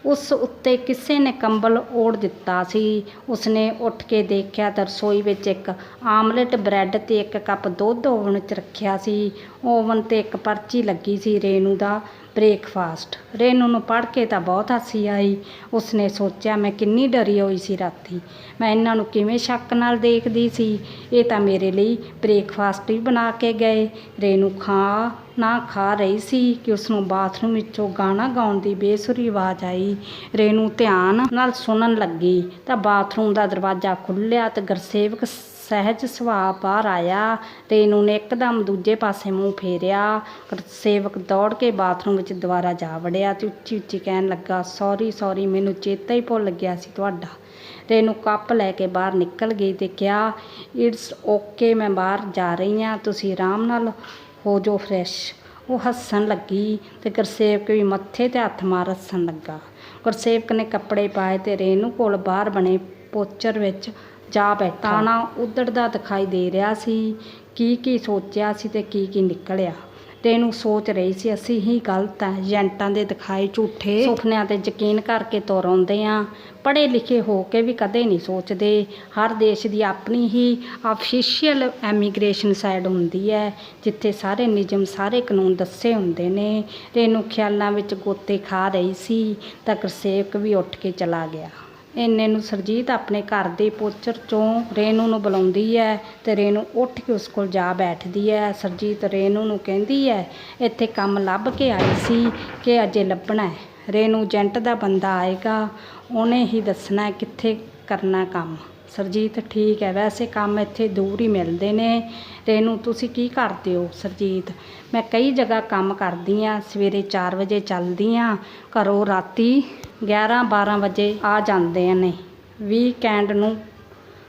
ਉਸ ਉੱਤੇ ਕਿਸੇ ਨੇ ਕੰਬਲ ਓੜ ਦਿੱਤਾ ਸੀ। ਉਸਨੇ ਉੱਠ ਕੇ ਦੇਖਿਆ ਤਾਂ ਰਸੋਈ ਵਿੱਚ ਇੱਕ ਆਮਲੇਟ ਬ੍ਰੈਡ ਤੇ ਇੱਕ ਕੱਪ ਦੁੱਧ ਓਵਨ 'ਚ ਰੱਖਿਆ ਸੀ। ਓਵਨ ਤੇ ਇੱਕ ਪਰਚੀ ਲੱਗੀ ਸੀ ਰੇਨੂ ਦਾ। ਬ੍ਰੇਕਫਾਸਟ ਰੇਨੂ ਨੂੰ ਪੜ੍ਹ ਕੇ ਤਾਂ ਬਹੁਤ ਹਾਸੀ ਆਈ। ਉਸਨੇ ਸੋਚਿਆ, ਮੈਂ ਕਿੰਨੀ ਡਰੀ ਹੋਈ ਸੀ ਰਾਤੀ। ਮੈਂ ਇਹਨਾਂ ਨੂੰ ਕਿਵੇਂ ਸ਼ੱਕ ਨਾਲ ਦੇਖਦੀ ਸੀ? ਇਹ ਤਾਂ ਮੇਰੇ ਲਈ ਬ੍ਰੇਕਫਾਸਟ ਵੀ ਬਣਾ ਕੇ ਗਏ। ਰੇਨੂ ਖਾ, ਨਾ ਖਾ ਰਹੀ ਸੀ ਕਿ ਉਸ ਨੂੰ ਬਾਥਰੂਮ ਵਿੱਚੋਂ ਗਾਣਾ ਗਾਉਣ ਦੀ ਬੇਸੁਰੀ ਆਵਾਜ਼ ਆਈ। ਰੇਨੂ ਧਿਆਨ ਨਾਲ ਸੁਣਨ ਲੱਗੀ। ਤਾਂ ਬਾਥਰੂਮ ਦਾ ਦਰਵਾਜ਼ਾ ਖੁੱਲ੍ਹਿਆ ਤੇ ਗੁਰਸੇਵਕ ਸਹਿਜ ਸੁਭਾਅ ਬਾਹਰ ਆਇਆ ਰੇਨੂ ਨੇ ਇੱਕਦਮ ਦੂਜੇ ਪਾਸੇ ਮੂੰਹ ਫੇਰਿਆ। ਗੁਰਸੇਵਕ ਦੌੜ ਕੇ ਬਾਥਰੂਮ ਵਿੱਚ ਦੁਬਾਰਾ ਜਾ ਵੜਿਆ ਤੇ ਉੱਚੀ ਉੱਚੀ ਕਹਿਣ ਲੱਗਾ, ਸੌਰੀ ਸੌਰੀ, ਮੈਨੂੰ ਚੇਤਾ ਹੀ ਭੁੱਲ ਗਿਆ ਸੀ ਤੁਹਾਡਾ। ਰੇਨੂ ਕੱਪ ਲੈ ਕੇ ਬਾਹਰ ਨਿਕਲ ਗਈ ਤੇ ਕਿਹਾ ਇਟਸ ਓਕੇ ਮੈਂ ਬਾਹਰ ਜਾ ਰਹੀ ਹਾਂ, ਤੁਸੀਂ ਆਰਾਮ ਨਾਲ ਹੋ ਜੋ ਫਰੈਸ਼ ਉਹ ਹੱਸਣ ਲੱਗੀ ਤੇ ਗੁਰਸੇਵਕ ਵੀ ਮੱਥੇ ਤੇ ਹੱਥ ਮਾਰ ਹੱਸਣ ਲੱਗਾ। ਗੁਰਸੇਵਕ ਨੇ ਕੱਪੜੇ ਪਾਏ ਤੇ ਰੇਨੂ ਕੋਲ ਬਾਹਰ ਬਣੇ ਪੋਚਰ ਵਿੱਚ ਜਾ ਬੈਠਾ। ਤਾਣਾ ਉਧੜਦਾ ਦਿਖਾਈ ਦੇ ਰਿਹਾ ਸੀ ਕੀ ਕੀ ਸੋਚਿਆ ਸੀ ਤੇ ਕੀ ਕੀ ਨਿਕਲਿਆ। ਰੇਨੂ ਸੋਚ ਰਹੀ ਸੀ ਅਸੀਂ ਹੀ ਗਲਤ ਹੈ ਏਜੰਟਾਂ ਦੇ ਦਿਖਾਏ ਝੂਠੇ। ਸੁਪਨਿਆਂ ਤੇ ਯਕੀਨ ਕਰਕੇ ਤੁਰ ਆਉਂਦੇ ਆ। ਪੜ੍ਹੇ ਲਿਖੇ ਹੋ ਕੇ ਵੀ ਕਦੇ ਨਹੀਂ ਸੋਚਦੇ। ਹਰ ਦੇਸ਼ ਦੀ ਆਪਣੀ ਹੀ ਅਫੀਸ਼ੀਅਲ ਐਮੀਗ੍ਰੇਸ਼ਨ ਸਾਈਡ ਹੁੰਦੀ ਹੈ ਜਿੱਥੇ ਸਾਰੇ ਨਿਯਮ ਸਾਰੇ ਕਾਨੂੰਨ ਦੱਸੇ ਹੁੰਦੇ ਨੇ। ਰੇਨੂ ਖਿਆਲਾਂ ਵਿੱਚ ਗੋਤੇ ਖਾ ਰਹੀ ਸੀ ਤਾਂ ਗੁਰਸੇਵਕ ਵੀ ਉੱਠ ਕੇ ਚਲਾ ਗਿਆ। ਇੰਨੇ ਨੂੰ ਸਰਜੀਤ ਆਪਣੇ ਘਰ ਦੇ ਪੋਚਰ ਚੋਂ ਰੇਨੂ ਨੂੰ ਬੁਲਾਉਂਦੀ ਹੈ ਤੇ ਰੇਨੂ ਉੱਠ ਕੇ ਉਸ ਕੋਲ ਜਾ ਬੈਠਦੀ ਹੈ ਸਰਜੀਤ ਰੇਨੂ ਨੂੰ ਕਹਿੰਦੀ ਹੈ ਇੱਥੇ ਕੰਮ ਲੱਭ ਕੇ ਆਈ ਸੀ ਕਿ ਅਜੇ ਲੱਭਣਾ ਹੈ ਰੇਨੂ ਏਜੰਟ ਦਾ ਬੰਦਾ ਆਏਗਾ, ਉਹਨੇ ਹੀ ਦੱਸਣਾ ਕਿੱਥੇ ਕਰਨਾ ਕੰਮ। ਸਰਜੀਤ, ਠੀਕ ਹੈ। ਵੈਸੇ ਕੰਮ ਇੱਥੇ ਦੂਰ ਹੀ ਮਿਲਦੇ ਨੇ ਰੇਨੂੰ ਤੁਸੀਂ ਕੀ ਕਰਦੇ ਹੋ ਸਰਜੀਤ? ਮੈਂ ਕਈ ਜਗ੍ਹਾ ਕੰਮ ਕਰਦੀ ਆ ਸਵੇਰੇ 4 ਵਜੇ ਚੱਲਦੀ ਆ ਘਰੋਂ ਰਾਤੀ 11 12 ਵਜੇ ਆ ਜਾਂਦੇ ਨੇ। ਵੀਕਐਂਡ ਨੂੰ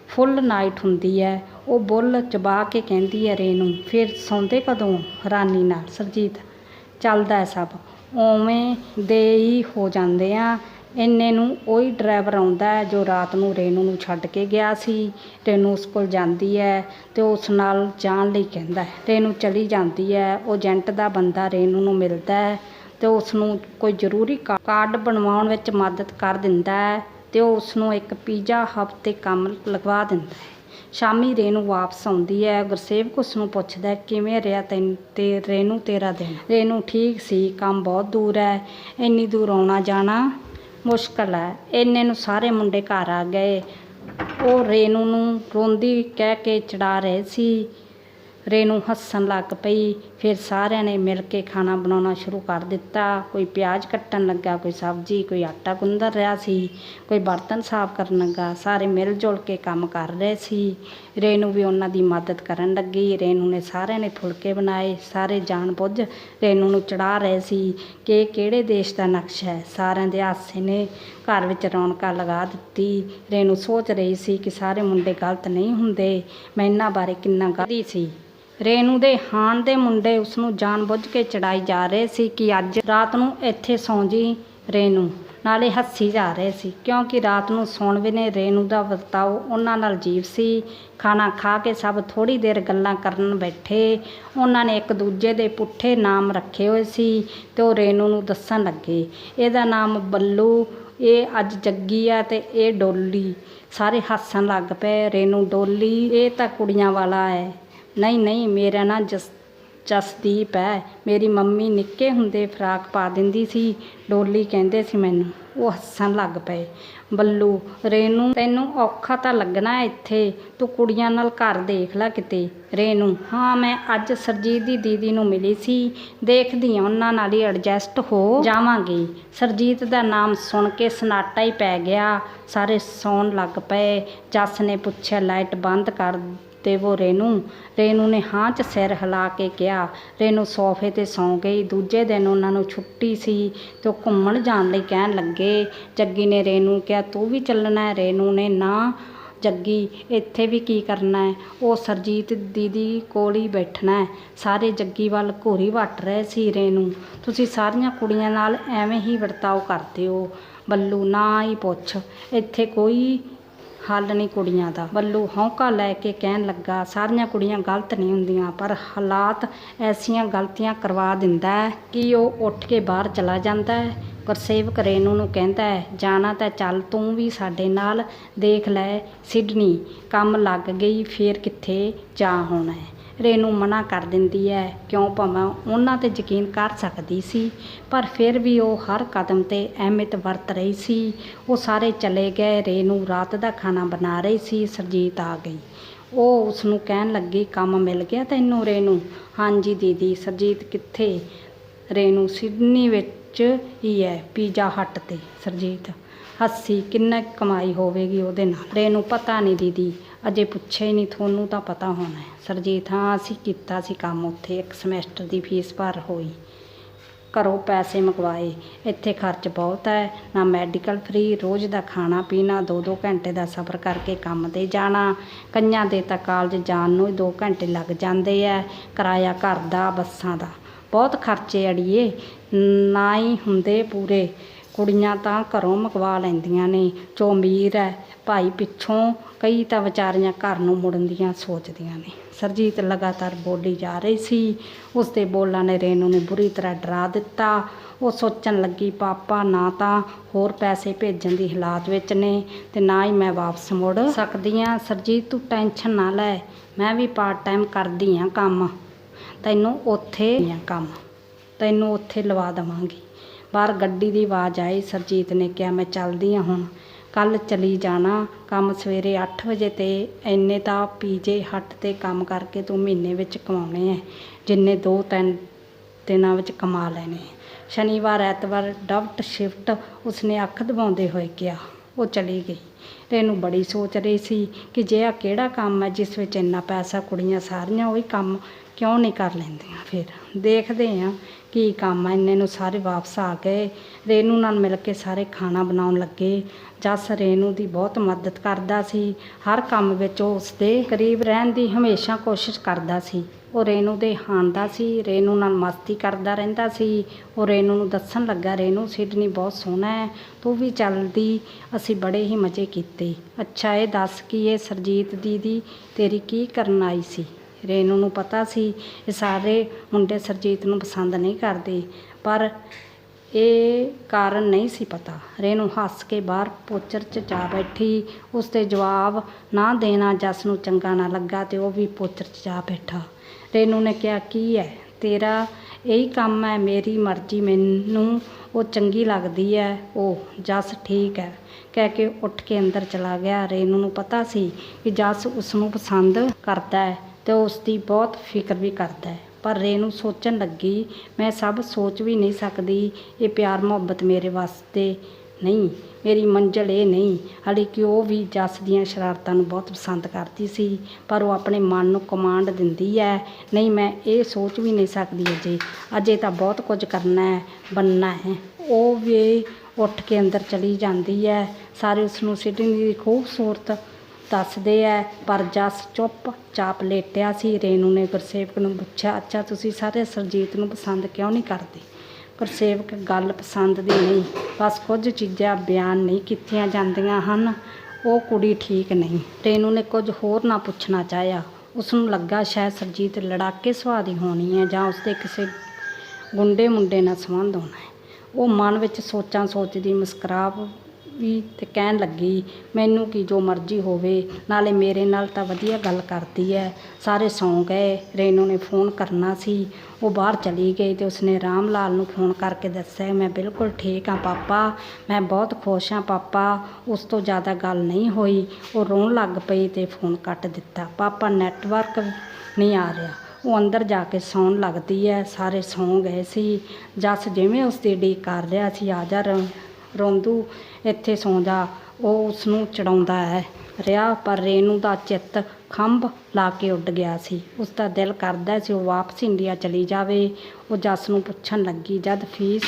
ਫੁੱਲ ਨਾਈਟ ਹੁੰਦੀ ਹੈ। ਉਹ ਬੁੱਲ ਚਬਾ ਕੇ ਕਹਿੰਦੀ ਹੈ ਰੇਨੂ, ਫਿਰ ਸੌਂਦੇ ਕਦੋਂ ਹੈਰਾਨੀ ਨਾਲ? ਸਰਜੀਤ, ਚੱਲਦਾ ਸਭ। ਉਵੇਂ ਦੇ ਹੀ ਹੋ ਜਾਂਦੇ ਆ। ਇੰਨੇ ਨੂੰ ਉਹੀ ਡਰਾਈਵਰ ਆਉਂਦਾ ਹੈ ਜੋ ਰਾਤ ਨੂੰ ਰੇਨੂ ਨੂੰ ਛੱਡ ਕੇ ਗਿਆ ਸੀ, ਰੇਨੂ ਉਸ ਕੋਲ ਜਾਂਦੀ ਹੈ ਅਤੇ ਉਸ ਨਾਲ ਜਾਣ ਲਈ ਕਹਿੰਦਾ ਰੇਨੂ ਚਲੀ ਜਾਂਦੀ ਹੈ, ਉਹ ਏਜੰਟ ਦਾ ਬੰਦਾ ਰੇਨੂ ਨੂੰ ਮਿਲਦਾ ਹੈ ਤੇ ਉਸ ਨੂੰ ਕੋਈ ਜ਼ਰੂਰੀ ਕਾ- ਕਾਰਡ ਬਣਵਾਉਣ ਵਿੱਚ ਮਦਦ ਕਰ ਦਿੰਦਾ ਹੈ ਤੇ ਉਹ ਉਸ ਨੂੰ ਇੱਕ ਪੀਜ਼ਾ ਹਬ ਤੇ ਕੰਮ ਲਗਵਾ ਦਿੰਦਾ ਹੈ। ਸ਼ਾਮੀ ਰੇਨੂ ਵਾਪਸ ਆਉਂਦੀ ਹੈ, ਗੁਰਸੇਵਕ ਉਸ ਨੂੰ ਪੁੱਛਦਾ ਕਿਵੇਂ ਰਿਹਾ ਤੈਨੂੰ, ਤੇ ਰੇਨੂ ਤੇਰਾ ਦਿਨ? ਰੇਨੂ ਠੀਕ ਸੀ, ਕੰਮ ਬਹੁਤ ਦੂਰ ਹੈ, ਇੰਨੀ ਦੂਰ ਆਉਣਾ ਜਾਣਾ ਮੁਸ਼ਕਲ ਹੈ। ਇੰਨੇ ਨੂੰ ਸਾਰੇ ਮੁੰਡੇ ਘਰ ਆ ਗਏ। ਉਹ ਰੇਨੂ ਨੂੰ ਰੋਂਦੀ ਕਹਿ ਕੇ ਚੜਾ ਰਹੇ ਸੀ। ਰੇਨੂ ਹੱਸਣ ਲੱਗ ਪਈ। ਫਿਰ ਸਾਰਿਆਂ ਨੇ ਮਿਲ ਕੇ ਖਾਣਾ ਬਣਾਉਣਾ ਸ਼ੁਰੂ ਕਰ ਦਿੱਤਾ। ਕੋਈ ਪਿਆਜ਼ ਕੱਟਣ ਲੱਗਾ, ਕੋਈ ਸਬਜ਼ੀ, ਕੋਈ ਆਟਾ ਗੁੰਦਰ ਰਿਹਾ ਸੀ, ਕੋਈ ਬਰਤਨ ਸਾਫ਼ ਕਰਨ ਲੱਗਾ। ਸਾਰੇ ਮਿਲ ਜੁਲ ਕੇ ਕੰਮ ਕਰ ਰਹੇ ਸੀ। ਰੇਨੂ ਵੀ ਉਹਨਾਂ ਦੀ ਮਦਦ ਕਰਨ ਲੱਗੀ। ਰੇਨੂ ਨੇ ਸਾਰਿਆਂ ਨੇ ਫੁਲਕੇ ਬਣਾਏ। ਸਾਰੇ ਜਾਣ ਬੁੱਝ ਰੇਨੂ ਨੂੰ ਚੜਾ ਰਹੇ ਸੀ ਕਿ ਇਹ ਕਿਹੜੇ ਦੇਸ਼ ਦਾ ਨਕਸ਼ਾ ਹੈ। ਸਾਰਿਆਂ ਦੇ ਹਾਸੇ ਨੇ ਘਰ ਵਿੱਚ ਰੌਣਕਾਂ ਲਗਾ ਦਿੱਤੀ। ਰੇਨੂ ਸੋਚ ਰਹੀ ਸੀ ਕਿ ਸਾਰੇ ਮੁੰਡੇ ਗਲਤ ਨਹੀਂ ਹੁੰਦੇ। ਮੈਂ ਇਹਨਾਂ ਬਾਰੇ ਕਿੰਨਾ ਗਲਤੀ ਸੀ। ਰੇਨੂ ਦੇ ਹਾਣ ਦੇ ਮੁੰਡੇ ਉਸ ਨੂੰ ਜਾਣਬੁੱਝ ਕੇ ਚੜਾਈ ਜਾ ਰਹੇ ਸੀ ਕਿ ਅੱਜ ਰਾਤ ਨੂੰ ਇੱਥੇ ਸੌਂ ਜੀ ਰੇਨੂ। ਨਾਲੇ ਹੱਸੀ ਜਾ ਰਹੇ ਸੀ, ਕਿਉਂਕਿ ਰਾਤ ਨੂੰ ਸੌਣ ਵੇਲੇ ਰੇਨੂ ਦਾ ਵਰਤਾਓ ਉਹਨਾਂ ਨਾਲ ਜੀਵ ਸੀ। ਖਾਣਾ ਖਾ ਕੇ ਸਭ ਥੋੜੀ ਦੇਰ ਗੱਲਾਂ ਕਰਨ ਬੈਠੇ। ਉਹਨਾਂ ਨੇ ਇੱਕ ਦੂਜੇ ਦੇ ਪੁੱਠੇ ਨਾਮ ਰੱਖੇ ਹੋਏ ਸੀ ਤੇ ਉਹ ਰੇਨੂ ਨੂੰ ਦੱਸਣ ਲੱਗੇ, ਇਹਦਾ ਨਾਮ ਬੱਲੂ, ਇਹ ਅੱਜ ਜੱਗੀ ਆ ਤੇ ਇਹ ਡੋਲੀ। ਸਾਰੇ ਹੱਸਣ ਲੱਗ ਪਏ, ਰੇਨੂ ਡੋਲੀ, ਇਹ ਤਾਂ ਕੁੜੀਆਂ ਵਾਲਾ ਹੈ। ਨਹੀਂ ਨਹੀਂ, ਮੇਰਾ ਨਾਂ ਜਸ ਜਸਦੀਪ ਹੈ। ਮੇਰੀ ਮੰਮੀ ਨਿੱਕੇ ਹੁੰਦੇ ਫਰਾਕ ਪਾ ਦਿੰਦੀ ਸੀ। ਡੋਲੀ ਕਹਿੰਦੇ ਸੀ ਮੈਨੂੰ, ਉਹ ਹੱਸਣ ਲੱਗ ਪਏ। ਬੱਲੂ, ਰੇਨੂ, ਤੈਨੂੰ ਔਖਾ ਤਾਂ ਲੱਗਣਾ ਇੱਥੇ। ਤੂੰ ਕੁੜੀਆਂ ਨਾਲ ਘਰ ਦੇਖ ਲੈ ਕਿਤੇ। ਰੇਨੂ, ਹਾਂ, ਮੈਂ ਅੱਜ ਸਰਜੀਤ ਦੀ ਦੀਦੀ ਨੂੰ ਮਿਲੀ ਸੀ। ਦੇਖਦੀ ਹਾਂ, ਉਹਨਾਂ ਨਾਲ ਹੀ ਐਡਜਸਟ ਹੋ ਜਾਵਾਂਗੀ। ਸਰਜੀਤ ਦਾ ਨਾਮ ਸੁਣ ਕੇ ਸਨਾਟਾ ਹੀ ਪੈ ਗਿਆ। ਸਾਰੇ ਸੌਣ ਲੱਗ ਪਏ। ਜੱਸ ਨੇ ਪੁੱਛਿਆ ਲਾਈਟ ਬੰਦ ਕਰ ਤੇ ਉਹ ਰੇਨੂ। ਰੇਨੂ ਨੇ ਹਾਂ 'ਚ ਸਿਰ ਹਿਲਾ ਕੇ ਕਿਹਾ। ਰੇਨੂ ਸੋਫੇ ਤੇ ਸੌਂ ਗਈ। ਦੂਜੇ ਦਿਨ ਉਹਨਾਂ ਨੂੰ ਛੁੱਟੀ ਸੀ ਤੇ ਉਹ ਘੁੰਮਣ ਜਾਣ ਲਈ ਕਹਿਣ ਲੱਗੇ। ਜੱਗੀ ਨੇ ਰੇਨੂ ਕਿਹਾ, ਤੂੰ ਵੀ ਚੱਲਣਾ ਹੈ? ਰੇਨੂ ਨੇ ਨਾ ਜੱਗੀ, ਇੱਥੇ ਵੀ ਕੀ ਕਰਨਾ ਹੈ? ਉਹ ਸਰਜੀਤ ਦੀਦੀ ਕੋਲ ਹੀ ਬੈਠਣਾ ਹੈ। ਸਾਰੇ ਜੱਗੀ ਵੱਲ ਘੋਰੀ ਵੱਟ ਰਹੇ ਸੀ ਰੇਨੂ। ਤੁਸੀਂ ਸਾਰੀਆਂ ਕੁੜੀਆਂ ਨਾਲ ਐਵੇਂ ਹੀ ਵਰਤਾਓ ਕਰਦੇ ਹੋ। ਬੱਲੂ, ਨਾ ਹੀ ਪੁੱਛ। ਇੱਥੇ ਕੋਈ ਹੱਲ ਨਹੀਂ ਕੁੜੀਆਂ ਦਾ। ਬੱਲੂ ਹੌਂਕਾ ਲੈ ਕੇ ਕਹਿਣ ਲੱਗਾ, ਸਾਰੀਆਂ ਕੁੜੀਆਂ ਗਲਤ ਨਹੀਂ ਹੁੰਦੀਆਂ, ਪਰ ਹਾਲਾਤ ਐਸੀਆਂ ਗਲਤੀਆਂ ਕਰਵਾ ਦਿੰਦਾ ਹੈ ਕਿ ਉਹ ਉੱਠ ਕੇ ਬਾਹਰ ਚਲਾ ਜਾਂਦਾ ਹੈ। ਗੁਰਸੇਵਕ ਰੇਨੂ ਨੂੰ ਕਹਿੰਦਾ ਹੈ, ਜਾਣਾ ਤਾਂ ਚੱਲ, ਤੂੰ ਵੀ ਸਾਡੇ ਨਾਲ ਦੇਖ ਲੈ ਸਿਡਨੀ, ਕੰਮ ਲੱਗ ਗਈ, ਫੇਰ ਕਿੱਥੇ ਜਾ ਹੋਣਾ ਰੇਨੂ ਮਨਾ ਕਰ ਦਿੰਦੀ ਹੈ ਕਿਉਂ ਭਾਵੇਂ ਉਹਨਾਂ ਤੇ ਯਕੀਨ ਕਰ ਸਕਦੀ ਸੀ, ਪਰ ਫਿਰ ਵੀ ਉਹ ਹਰ ਕਦਮ ਤੇ ਅਹਿਮੀਅਤ ਵਰਤ ਰਹੀ ਸੀ। ਉਹ ਸਾਰੇ ਚਲੇ ਗਏ ਰੇਨੂ ਰਾਤ ਦਾ ਖਾਣਾ ਬਣਾ ਰਹੀ ਸੀ, ਸਰਜੀਤ ਆ ਗਈ। ਉਹ ਉਸ ਨੂੰ ਕਹਿਣ ਲੱਗੀ, ਕੰਮ ਮਿਲ ਗਿਆ ਤੈਨੂੰ ਰੇਨੂ ਹਾਂਜੀ ਦੀਦੀ, ਸਰਜੀਤ ਕਿੱਥੇ? ਰੇਨੂ ਸਿਡਨੀ ਵਿੱਚ ਹੀ ਹੈ ਪੀਜ਼ਾ ਹੱਟ ਤੇ। ਸਰਜੀਤ, ਹੱਸੀ, ਕਿੰਨਾ ਕੁ ਕਮਾਈ ਹੋਵੇਗੀ ਉਹਦੇ ਨਾਲ? ਰੇਨੂ ਪਤਾ ਨਹੀਂ ਦੀਦੀ। ਅਜੇ ਪੁੱਛਿਆ ਹੀ ਨਹੀਂ, ਤੁਹਾਨੂੰ ਤਾਂ ਪਤਾ ਹੋਣਾ ਹੈ। ਸਰਜੀਤ, ਹਾਂ, ਅਸੀਂ ਕੀਤਾ ਸੀ ਕੰਮ ਉੱਥੇ, ਇੱਕ ਸਮੈਸਟਰ ਦੀ ਫੀਸ ਭਰ ਹੋਈ। ਘਰੋਂ ਪੈਸੇ ਮੰਗਵਾਏ। ਇੱਥੇ ਖਰਚ ਬਹੁਤ ਹੈ। ਨਾ ਮੈਡੀਕਲ ਫ੍ਰੀ, ਰੋਜ਼ ਦਾ ਖਾਣਾ ਪੀਣਾ 2-2 ਘੰਟੇ ਦਾ ਸਫ਼ਰ ਕਰਕੇ ਕੰਮ ਤੇ ਜਾਣਾ। ਕਈਆਂ ਦੇ ਤਾਂ ਕਾਲਜ ਜਾਣ ਨੂੰ ਹੀ 2 ਘੰਟੇ ਲੱਗ ਜਾਂਦੇ ਆ ਕਿਰਾਇਆ ਘਰ ਦਾ, ਬੱਸਾਂ ਦਾ। ਬਹੁਤ ਖਰਚੇ ਅੜੀਏ। ਨਾ ਹੀ ਹੁੰਦੇ ਪੂਰੇ। ਕੁੜੀਆਂ ਤਾਂ ਘਰੋਂ ਮੰਗਵਾ ਲੈਂਦੀਆਂ ਨੇ ਜੋ ਅਮੀਰ ਹੈ। ਭਾਈ ਪਿੱਛੋਂ ਕਈ ਤਾਂ ਵਿਚਾਰੀਆਂ ਘਰ ਨੂੰ ਮੁੜਨ ਦੀਆਂ ਸੋਚਦੀਆਂ ਨੇ। ਸਰਜੀਤ ਲਗਾਤਾਰ ਬੋਲੀ ਜਾ ਰਹੀ ਸੀ। ਉਸ ਦੇ ਬੋਲਾਂ ਨੇ ਰੇਨੂ ਨੂੰ ਬੁਰੀ ਤਰ੍ਹਾਂ ਡਰਾ ਦਿੱਤਾ। ਉਹ ਸੋਚਣ ਲੱਗੀ, ਪਾਪਾ, ਨਾ ਤਾਂ ਹੋਰ ਪੈਸੇ ਭੇਜਣ ਦੀ ਹਾਲਾਤ ਵਿੱਚ ਨੇ ਤੇ ਨਾ ਹੀ ਮੈਂ ਵਾਪਸ ਮੁੜ ਸਕਦੀ ਹਾਂ ਸਰਜੀਤ, ਤੂੰ ਟੈਨਸ਼ਨ ਨਾ ਲੈ। ਮੈਂ ਵੀ ਪਾਰਟ ਟਾਈਮ ਕਰਦੀ ਹਾਂ ਕੰਮ। ਤੈਨੂੰ ਉੱਥੇ ਆ ਕੰਮ। ਤੈਨੂੰ ਉੱਥੇ ਲਵਾ ਦੇਵਾਂਗੀ। ਬਾਹਰ ਗੱਡੀ ਦੀ ਆਵਾਜ਼ ਆਈ, ਸਰਜੀਤ ਨੇ ਕਿਹਾ, ਮੈਂ ਚੱਲਦੀ ਹਾਂ ਹੁਣ। ਕੱਲ ਚਲੀ ਜਾਣਾ। ਕੰਮ ਸਵੇਰੇ 8 ਵਜੇ ਤੇ ਐਨੇ ਤਾਂ ਪੀਜੇ ਹੱਟ ਤੇ ਕੰਮ ਕਰਕੇ ਤੂੰ ਮਹੀਨੇ ਵਿੱਚ ਕਮਾਉਣੇ ਐ। ਜਿੰਨੇ ਦੋ ਤਿੰਨ ਦਿਨਾਂ ਵਿੱਚ ਕਮਾ ਲੈਣੇ ਸ਼ਨੀਵਾਰ, ਐਤਵਾਰ, ਡਬਟ ਸ਼ਿਫਟ ਉਸਨੇ ਅੱਖ ਦਬਾਉਂਦੇ ਹੋਏ ਕਿਹਾ, ਉਹ ਚਲੀ ਗਈ। ਰੇਨੂੰ ਬੜੀ ਸੋਚ ਰਹੀ ਸੀ ਕਿ ਜੇ ਆ ਕਿਹੜਾ ਕੰਮ ਹੈ ਜਿਸ ਵਿੱਚ ਇੰਨਾ ਪੈਸਾ, ਕੁੜੀਆਂ ਸਾਰੀਆਂ ਉਹੀ ਕੰਮ ਕਿਉਂ ਨਹੀਂ ਕਰ ਲੈਂਦੀਆਂ? ਫਿਰ ਦੇਖਦੇ ਹਾਂ ਕੀ ਕੰਮ ਆ। ਇੰਨੇ ਨੂੰ ਸਾਰੇ ਵਾਪਸ ਆ ਗਏ। ਰੇਨੂ ਨਾਲ ਮਿਲ ਕੇ ਸਾਰੇ ਖਾਣਾ ਬਣਾਉਣ ਲੱਗੇ। ਜਸ ਰੇਨੂ ਦੀ ਬਹੁਤ ਮਦਦ ਕਰਦਾ ਸੀ। ਹਰ ਕੰਮ ਵਿੱਚ ਉਹ ਉਸਦੇ ਕਰੀਬ ਰਹਿਣ ਦੀ ਹਮੇਸ਼ਾ ਕੋਸ਼ਿਸ਼ ਕਰਦਾ ਸੀ। ਉਹ ਰੇਨੂ ਦੇ ਹਾਣਦਾ ਸੀ। ਰੇਨੂ ਨਾਲ ਮਸਤੀ ਕਰਦਾ ਰਹਿੰਦਾ ਸੀ। ਉਹ ਰੇਨੂ ਨੂੰ ਦੱਸਣ ਲੱਗਾ, ਰੇਨੂ, ਸਿਡਨੀ ਬਹੁਤ ਸੋਹਣਾ ਹੈ। ਤੂੰ ਵੀ ਚੱਲਦੀ ਅਸੀਂ ਬੜੇ ਹੀ ਮਜ਼ੇ ਕੀਤੇ। ਅੱਛਾ, ਇਹ ਦੱਸ ਕਿ ਇਹ ਸਰਜੀਤ ਦੀਦੀ ਤੇਰੀ ਕੀ ਕਰਨ ਆਈ ਸੀ? ਰੇਨੂ ਨੂੰ ਪਤਾ ਸੀ, ਇਹ ਸਾਰੇ ਮੁੰਡੇ ਸਰਜੀਤ ਨੂੰ ਪਸੰਦ ਨਹੀਂ ਕਰਦੇ। ਪਰ ਇਹ ਕਾਰਨ ਨਹੀਂ ਸੀ ਪਤਾ। ਰੇਨੂ ਹੱਸ ਕੇ ਬਾਹਰ ਪੋਚਰ 'ਚ ਜਾ ਬੈਠੀ। ਉਸ ਤੇ ਜਵਾਬ, ਨਾ ਦੇਣਾ, ਜਸ ਨੂੰ ਚੰਗਾ ਨਾ ਲੱਗਾ ਤੇ ਉਹ ਵੀ ਪੋਚਰ 'ਚ ਜਾ ਬੈਠਾ। ਰੇਨੂ ਨੇ ਕਿਹਾ, ਕੀ ਹੈ ਤੇਰਾ ਇਹੀ ਕੰਮ ਹੈ ਮੇਰੀ ਮਰਜ਼ੀ, ਮੈਨੂੰ ਉਹ ਚੰਗੀ ਲੱਗਦੀ ਹੈ ਉਹ ਜਸ ਠੀਕ ਹੈ ਕਹਿ ਕੇ ਉੱਠ ਕੇ ਅੰਦਰ ਚਲਾ ਗਿਆ। ਰੇਨੂ ਨੂੰ ਪਤਾ ਸੀ ਕਿ ਜਸ ਉਸ ਨੂੰ ਪਸੰਦ ਕਰਦਾ ਹੈ ਤੇ ਉਸ ਦੀ ਬਹੁਤ ਫਿਕਰ ਵੀ ਕਰਦਾ ਹੈ। ਪਰ ਰੇਨੂ ਸੋਚਣ ਲੱਗੀ, ਮੈਂ ਸਭ ਸੋਚ ਵੀ ਨਹੀਂ ਸਕਦੀ, ਇਹ ਪਿਆਰ ਮੁਹੱਬਤ ਮੇਰੇ ਵਾਸਤੇ ਨਹੀਂ, ਮੇਰੀ ਮੰਜ਼ਿਲ ਇਹ ਨਹੀਂ। ਹਾਲੇ ਕਿ ਉਹ ਵੀ ਜੱਸ ਦੀਆਂ ਸ਼ਰਾਰਤਾਂ ਨੂੰ ਬਹੁਤ ਪਸੰਦ ਕਰਦੀ ਸੀ, ਪਰ ਉਹ ਆਪਣੇ ਮਨ ਨੂੰ ਕਮਾਂਡ ਦਿੰਦੀ ਹੈ, ਨਹੀਂ, ਮੈਂ ਇਹ ਸੋਚ ਵੀ ਨਹੀਂ ਸਕਦੀ ਅਜੇ ਅਜੇ ਤਾਂ ਬਹੁਤ ਕੁਝ ਕਰਨਾ ਹੈ ਬੰਨਣਾ ਹੈ। ਉਹ ਵੀ ਉੱਠ ਕੇ ਅੰਦਰ ਚਲੀ ਜਾਂਦੀ ਹੈ। ਸਾਰੇ ਉਸ ਨੂੰ ਸਿਡਨੀ ਦੀ ਖੂਬਸੂਰਤ ਦੱਸਦੇ ਹੈ ਪਰ ਜਸ ਚੁੱਪ ਚਾਪ ਲੇਟਿਆ ਸੀ। ਰੇਨੂ ਨੇ ਗੁਰਸੇਵਕ ਨੂੰ ਪੁੱਛਿਆ, ਅੱਛਾ, ਤੁਸੀਂ ਸਾਰੇ ਸਰਜੀਤ ਨੂੰ ਪਸੰਦ ਕਿਉਂ ਨਹੀਂ ਕਰਦੇ? ਗੁਰਸੇਵਕ, ਗੱਲ ਪਸੰਦ ਦੀ ਨਹੀਂ। ਬਸ ਕੁਝ ਚੀਜ਼ਾਂ ਬਿਆਨ ਨਹੀਂ ਕੀਤੀਆਂ ਜਾਂਦੀਆਂ ਹਨ। ਉਹ ਕੁੜੀ ਠੀਕ ਨਹੀਂ। ਰੇਨੂ ਨੇ ਕੁਝ ਹੋਰ ਨਾ ਪੁੱਛਣਾ ਚਾਹਿਆ। ਉਸ ਨੂੰ ਲੱਗਾ ਸ਼ਾਇਦ ਸਰਜੀਤ ਲੜਾਕੇ ਸੁਭਾਅ ਦੀ ਹੋਣੀ ਹੈ ਜਾਂ ਉਸਦੇ ਕਿਸੇ ਗੁੰਡੇ ਮੁੰਡੇ ਨਾਲ ਸੰਬੰਧ ਹੋਣਾ ਹੈ ਉਹ ਮਨ ਵਿੱਚ ਸੋਚਾਂ ਸੋਚਦੀ ਮੁਸਕਰਾ ਵੀ ਅਤੇ ਕਹਿਣ ਲੱਗੀ, ਮੈਨੂੰ ਕੀ ਜੋ ਮਰਜ਼ੀ ਹੋਵੇ, ਨਾਲੇ ਮੇਰੇ ਨਾਲ ਤਾਂ ਵਧੀਆ ਗੱਲ ਕਰਦੀ ਹੈ ਸਾਰੇ ਸੌਂ ਗਏ ਰੇਨੂ ਨੇ ਫੋਨ ਕਰਨਾ ਸੀ। ਉਹ ਬਾਹਰ ਚਲੀ ਗਈ ਅਤੇ ਉਸਨੇ ਰਾਮ ਲਾਲ ਨੂੰ ਫੋਨ ਕਰਕੇ ਦੱਸਿਆ, ਮੈਂ ਬਿਲਕੁਲ ਠੀਕ ਹਾਂ ਪਾਪਾ, ਮੈਂ ਬਹੁਤ ਖੁਸ਼ ਹਾਂ ਪਾਪਾ, ਉਸ ਤੋਂ ਜ਼ਿਆਦਾ ਗੱਲ ਨਹੀਂ ਹੋਈ। ਉਹ ਰੋਣ ਲੱਗ ਪਈ ਅਤੇ ਫੋਨ ਕੱਟ ਦਿੱਤਾ। ਪਾਪਾ ਨੈਟਵਰਕ ਨਹੀਂ ਆ ਰਿਹਾ। ਉਹ ਅੰਦਰ ਜਾ ਕੇ ਸੌਣ ਲੱਗਦੀ ਹੈ ਸਾਰੇ ਸੌਂ ਗਏ ਸੀ। ਜਸ ਜਿਵੇਂ ਉਸ ਦੀ ਉਡੀਕ ਕਰ ਰਿਹਾ ਸੀ, ਆ ਜਾ ਰੋਂਦੂ। ਇੱਥੇ ਸੌਂ ਜਾ ਉਹ ਉਸ ਨੂੰ ਚੜਾਉਂਦਾ ਹੈ। ਰਿਹਾ ਪਰ ਰੇਨੂ ਦਾ ਚਿੱਤ ਖੰਭ ਲਾ ਕੇ ਉੱਡ ਗਿਆ ਸੀ। ਉਸ ਦਾ ਦਿਲ ਕਰਦਾ ਸੀ ਉਹ ਵਾਪਸ ਇੰਡੀਆ ਚਲੀ ਜਾਵੇ। ਉਹ ਜੱਸ ਨੂੰ ਪੁੱਛਣ ਲੱਗੀ, ਜਦ ਫੀਸ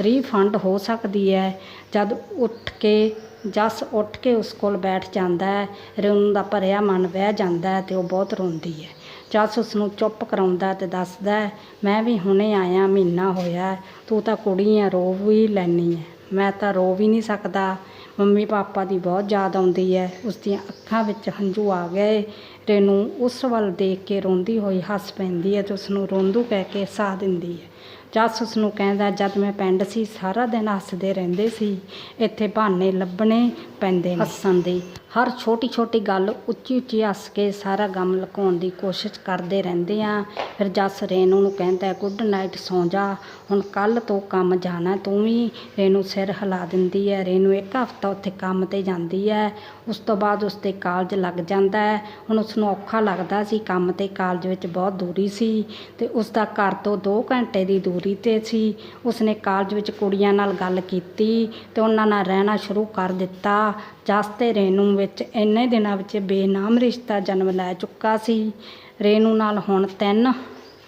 ਰੀਫੰਡ ਹੋ ਸਕਦੀ ਹੈ? ਜਦ ਉੱਠ ਕੇ, ਜੱਸ ਉੱਠ ਕੇ ਉਸ ਕੋਲ ਬੈਠ ਜਾਂਦਾ ਹੈ, ਰੇਨੂ ਦਾ ਭਰਿਆ ਮਨ ਵਹਿ ਜਾਂਦਾ ਹੈ ਤੇ ਉਹ ਬਹੁਤ ਰੋਂਦੀ ਹੈ। ਜੱਸ ਉਸ ਨੂੰ ਚੁੱਪ ਕਰਾਉਂਦਾ ਤੇ ਦੱਸਦਾ ਮੈਂ ਵੀ ਹੁਣੇ ਆਇਆ, ਮਹੀਨਾ ਹੋਇਆ ਤੂੰ ਤਾਂ ਕੁੜੀ ਆ ਰੋ ਵੀ ਲੈਣੀ ਹੈ। ਮੈਂ ਤਾਂ ਰੋ ਵੀ ਨਹੀਂ ਸਕਦਾ। ਮੰਮੀ ਪਾਪਾ ਦੀ ਬਹੁਤ ਯਾਦ ਆਉਂਦੀ ਹੈ। ਉਸ ਦੀਆਂ ਅੱਖਾਂ ਵਿੱਚ ਹੰਝੂ ਆ ਗਏ। ਰੇਨੂ ਉਸ ਵੱਲ ਦੇਖ ਕੇ ਰੋਂਦੀ ਹੋਈ ਹੱਸ ਪੈਂਦੀ ਹੈ ਤੇ ਉਸ ਨੂੰ ਰੋਂਦੂ ਕਹਿ ਕੇ ਸਾਹ ਦਿੰਦੀ ਹੈ। ਜੱਸ ਉਸ ਨੂੰ ਕਹਿੰਦਾ, ਜਦ ਮੈਂ ਪਿੰਡ ਸੀ, ਸਾਰਾ ਦਿਨ ਹੱਸਦੇ ਰਹਿੰਦੇ ਸੀ। ਇੱਥੇ ਬਹਾਨੇ ਲੱਭਣੇ ਪੈਂਦੇ ਨੇ। ਹੱਸਣ ਦੇ। ਹਰ ਛੋਟੀ ਛੋਟੀ ਗੱਲ ਉੱਚੀ ਉੱਚੀ ਹੱਸ ਕੇ ਸਾਰਾ ਗਮ ਲੁਕਾਉਣ ਦੀ ਕੋਸ਼ਿਸ਼ ਕਰਦੇ ਰਹਿੰਦੇ ਆ। ਫਿਰ ਜੱਸ ਰੇਨੂ ਨੂੰ ਕਹਿੰਦਾ, ਗੁੱਡ ਨਾਈਟ, ਸੌਂ ਜਾ। ਹੁਣ ਕੱਲ ਤੋਂ ਕੰਮ ਜਾਣਾ, ਤੂੰ ਵੀ ਰੇਨੂ ਸਿਰ ਹਿਲਾ ਦਿੰਦੀ ਹੈ ਰੇਨੂ ਇੱਕ ਹਫ਼ਤਾ ਉੱਥੇ ਕੰਮ ਤੇ ਜਾਂਦੀ ਹੈ ਉਸ ਤੋਂ ਬਾਅਦ ਉਸ ਤੇ ਕਾਲਜ ਲੱਗ ਜਾਂਦਾ ਹੈ ਹੁਣ ਉਸ ਨੂੰ ਔਖਾ ਲੱਗਦਾ ਸੀ, ਕੰਮ ਤੇ ਕਾਲਜ ਵਿੱਚ ਬਹੁਤ ਦੂਰੀ ਸੀ ਤੇ ਉਸ ਦਾ ਘਰ ਤੋਂ 2 ਘੰਟੇ ਦੀ ਦੂਰੀ ਤੇ ਸੀ। ਉਸਨੇ ਕਾਲਜ ਵਿੱਚ ਕੁੜੀਆਂ ਨਾਲ ਗੱਲ ਕੀਤੀ ਤੇ ਉਹਨਾਂ ਨਾਲ ਰਹਿਣਾ ਸ਼ੁਰੂ ਕਰ ਦਿੱਤਾ। ਜਸ ਤੇ ਰੇਨੂ ਵਿੱਚ ਇੰਨੇ ਦਿਨਾਂ ਵਿੱਚ ਬੇਨਾਮ ਰਿਸ਼ਤਾ ਜਨਮ ਲੈ ਚੁੱਕਾ ਸੀ। ਰੇਨੂ ਨਾਲ ਹੁਣ ਤਿੰਨ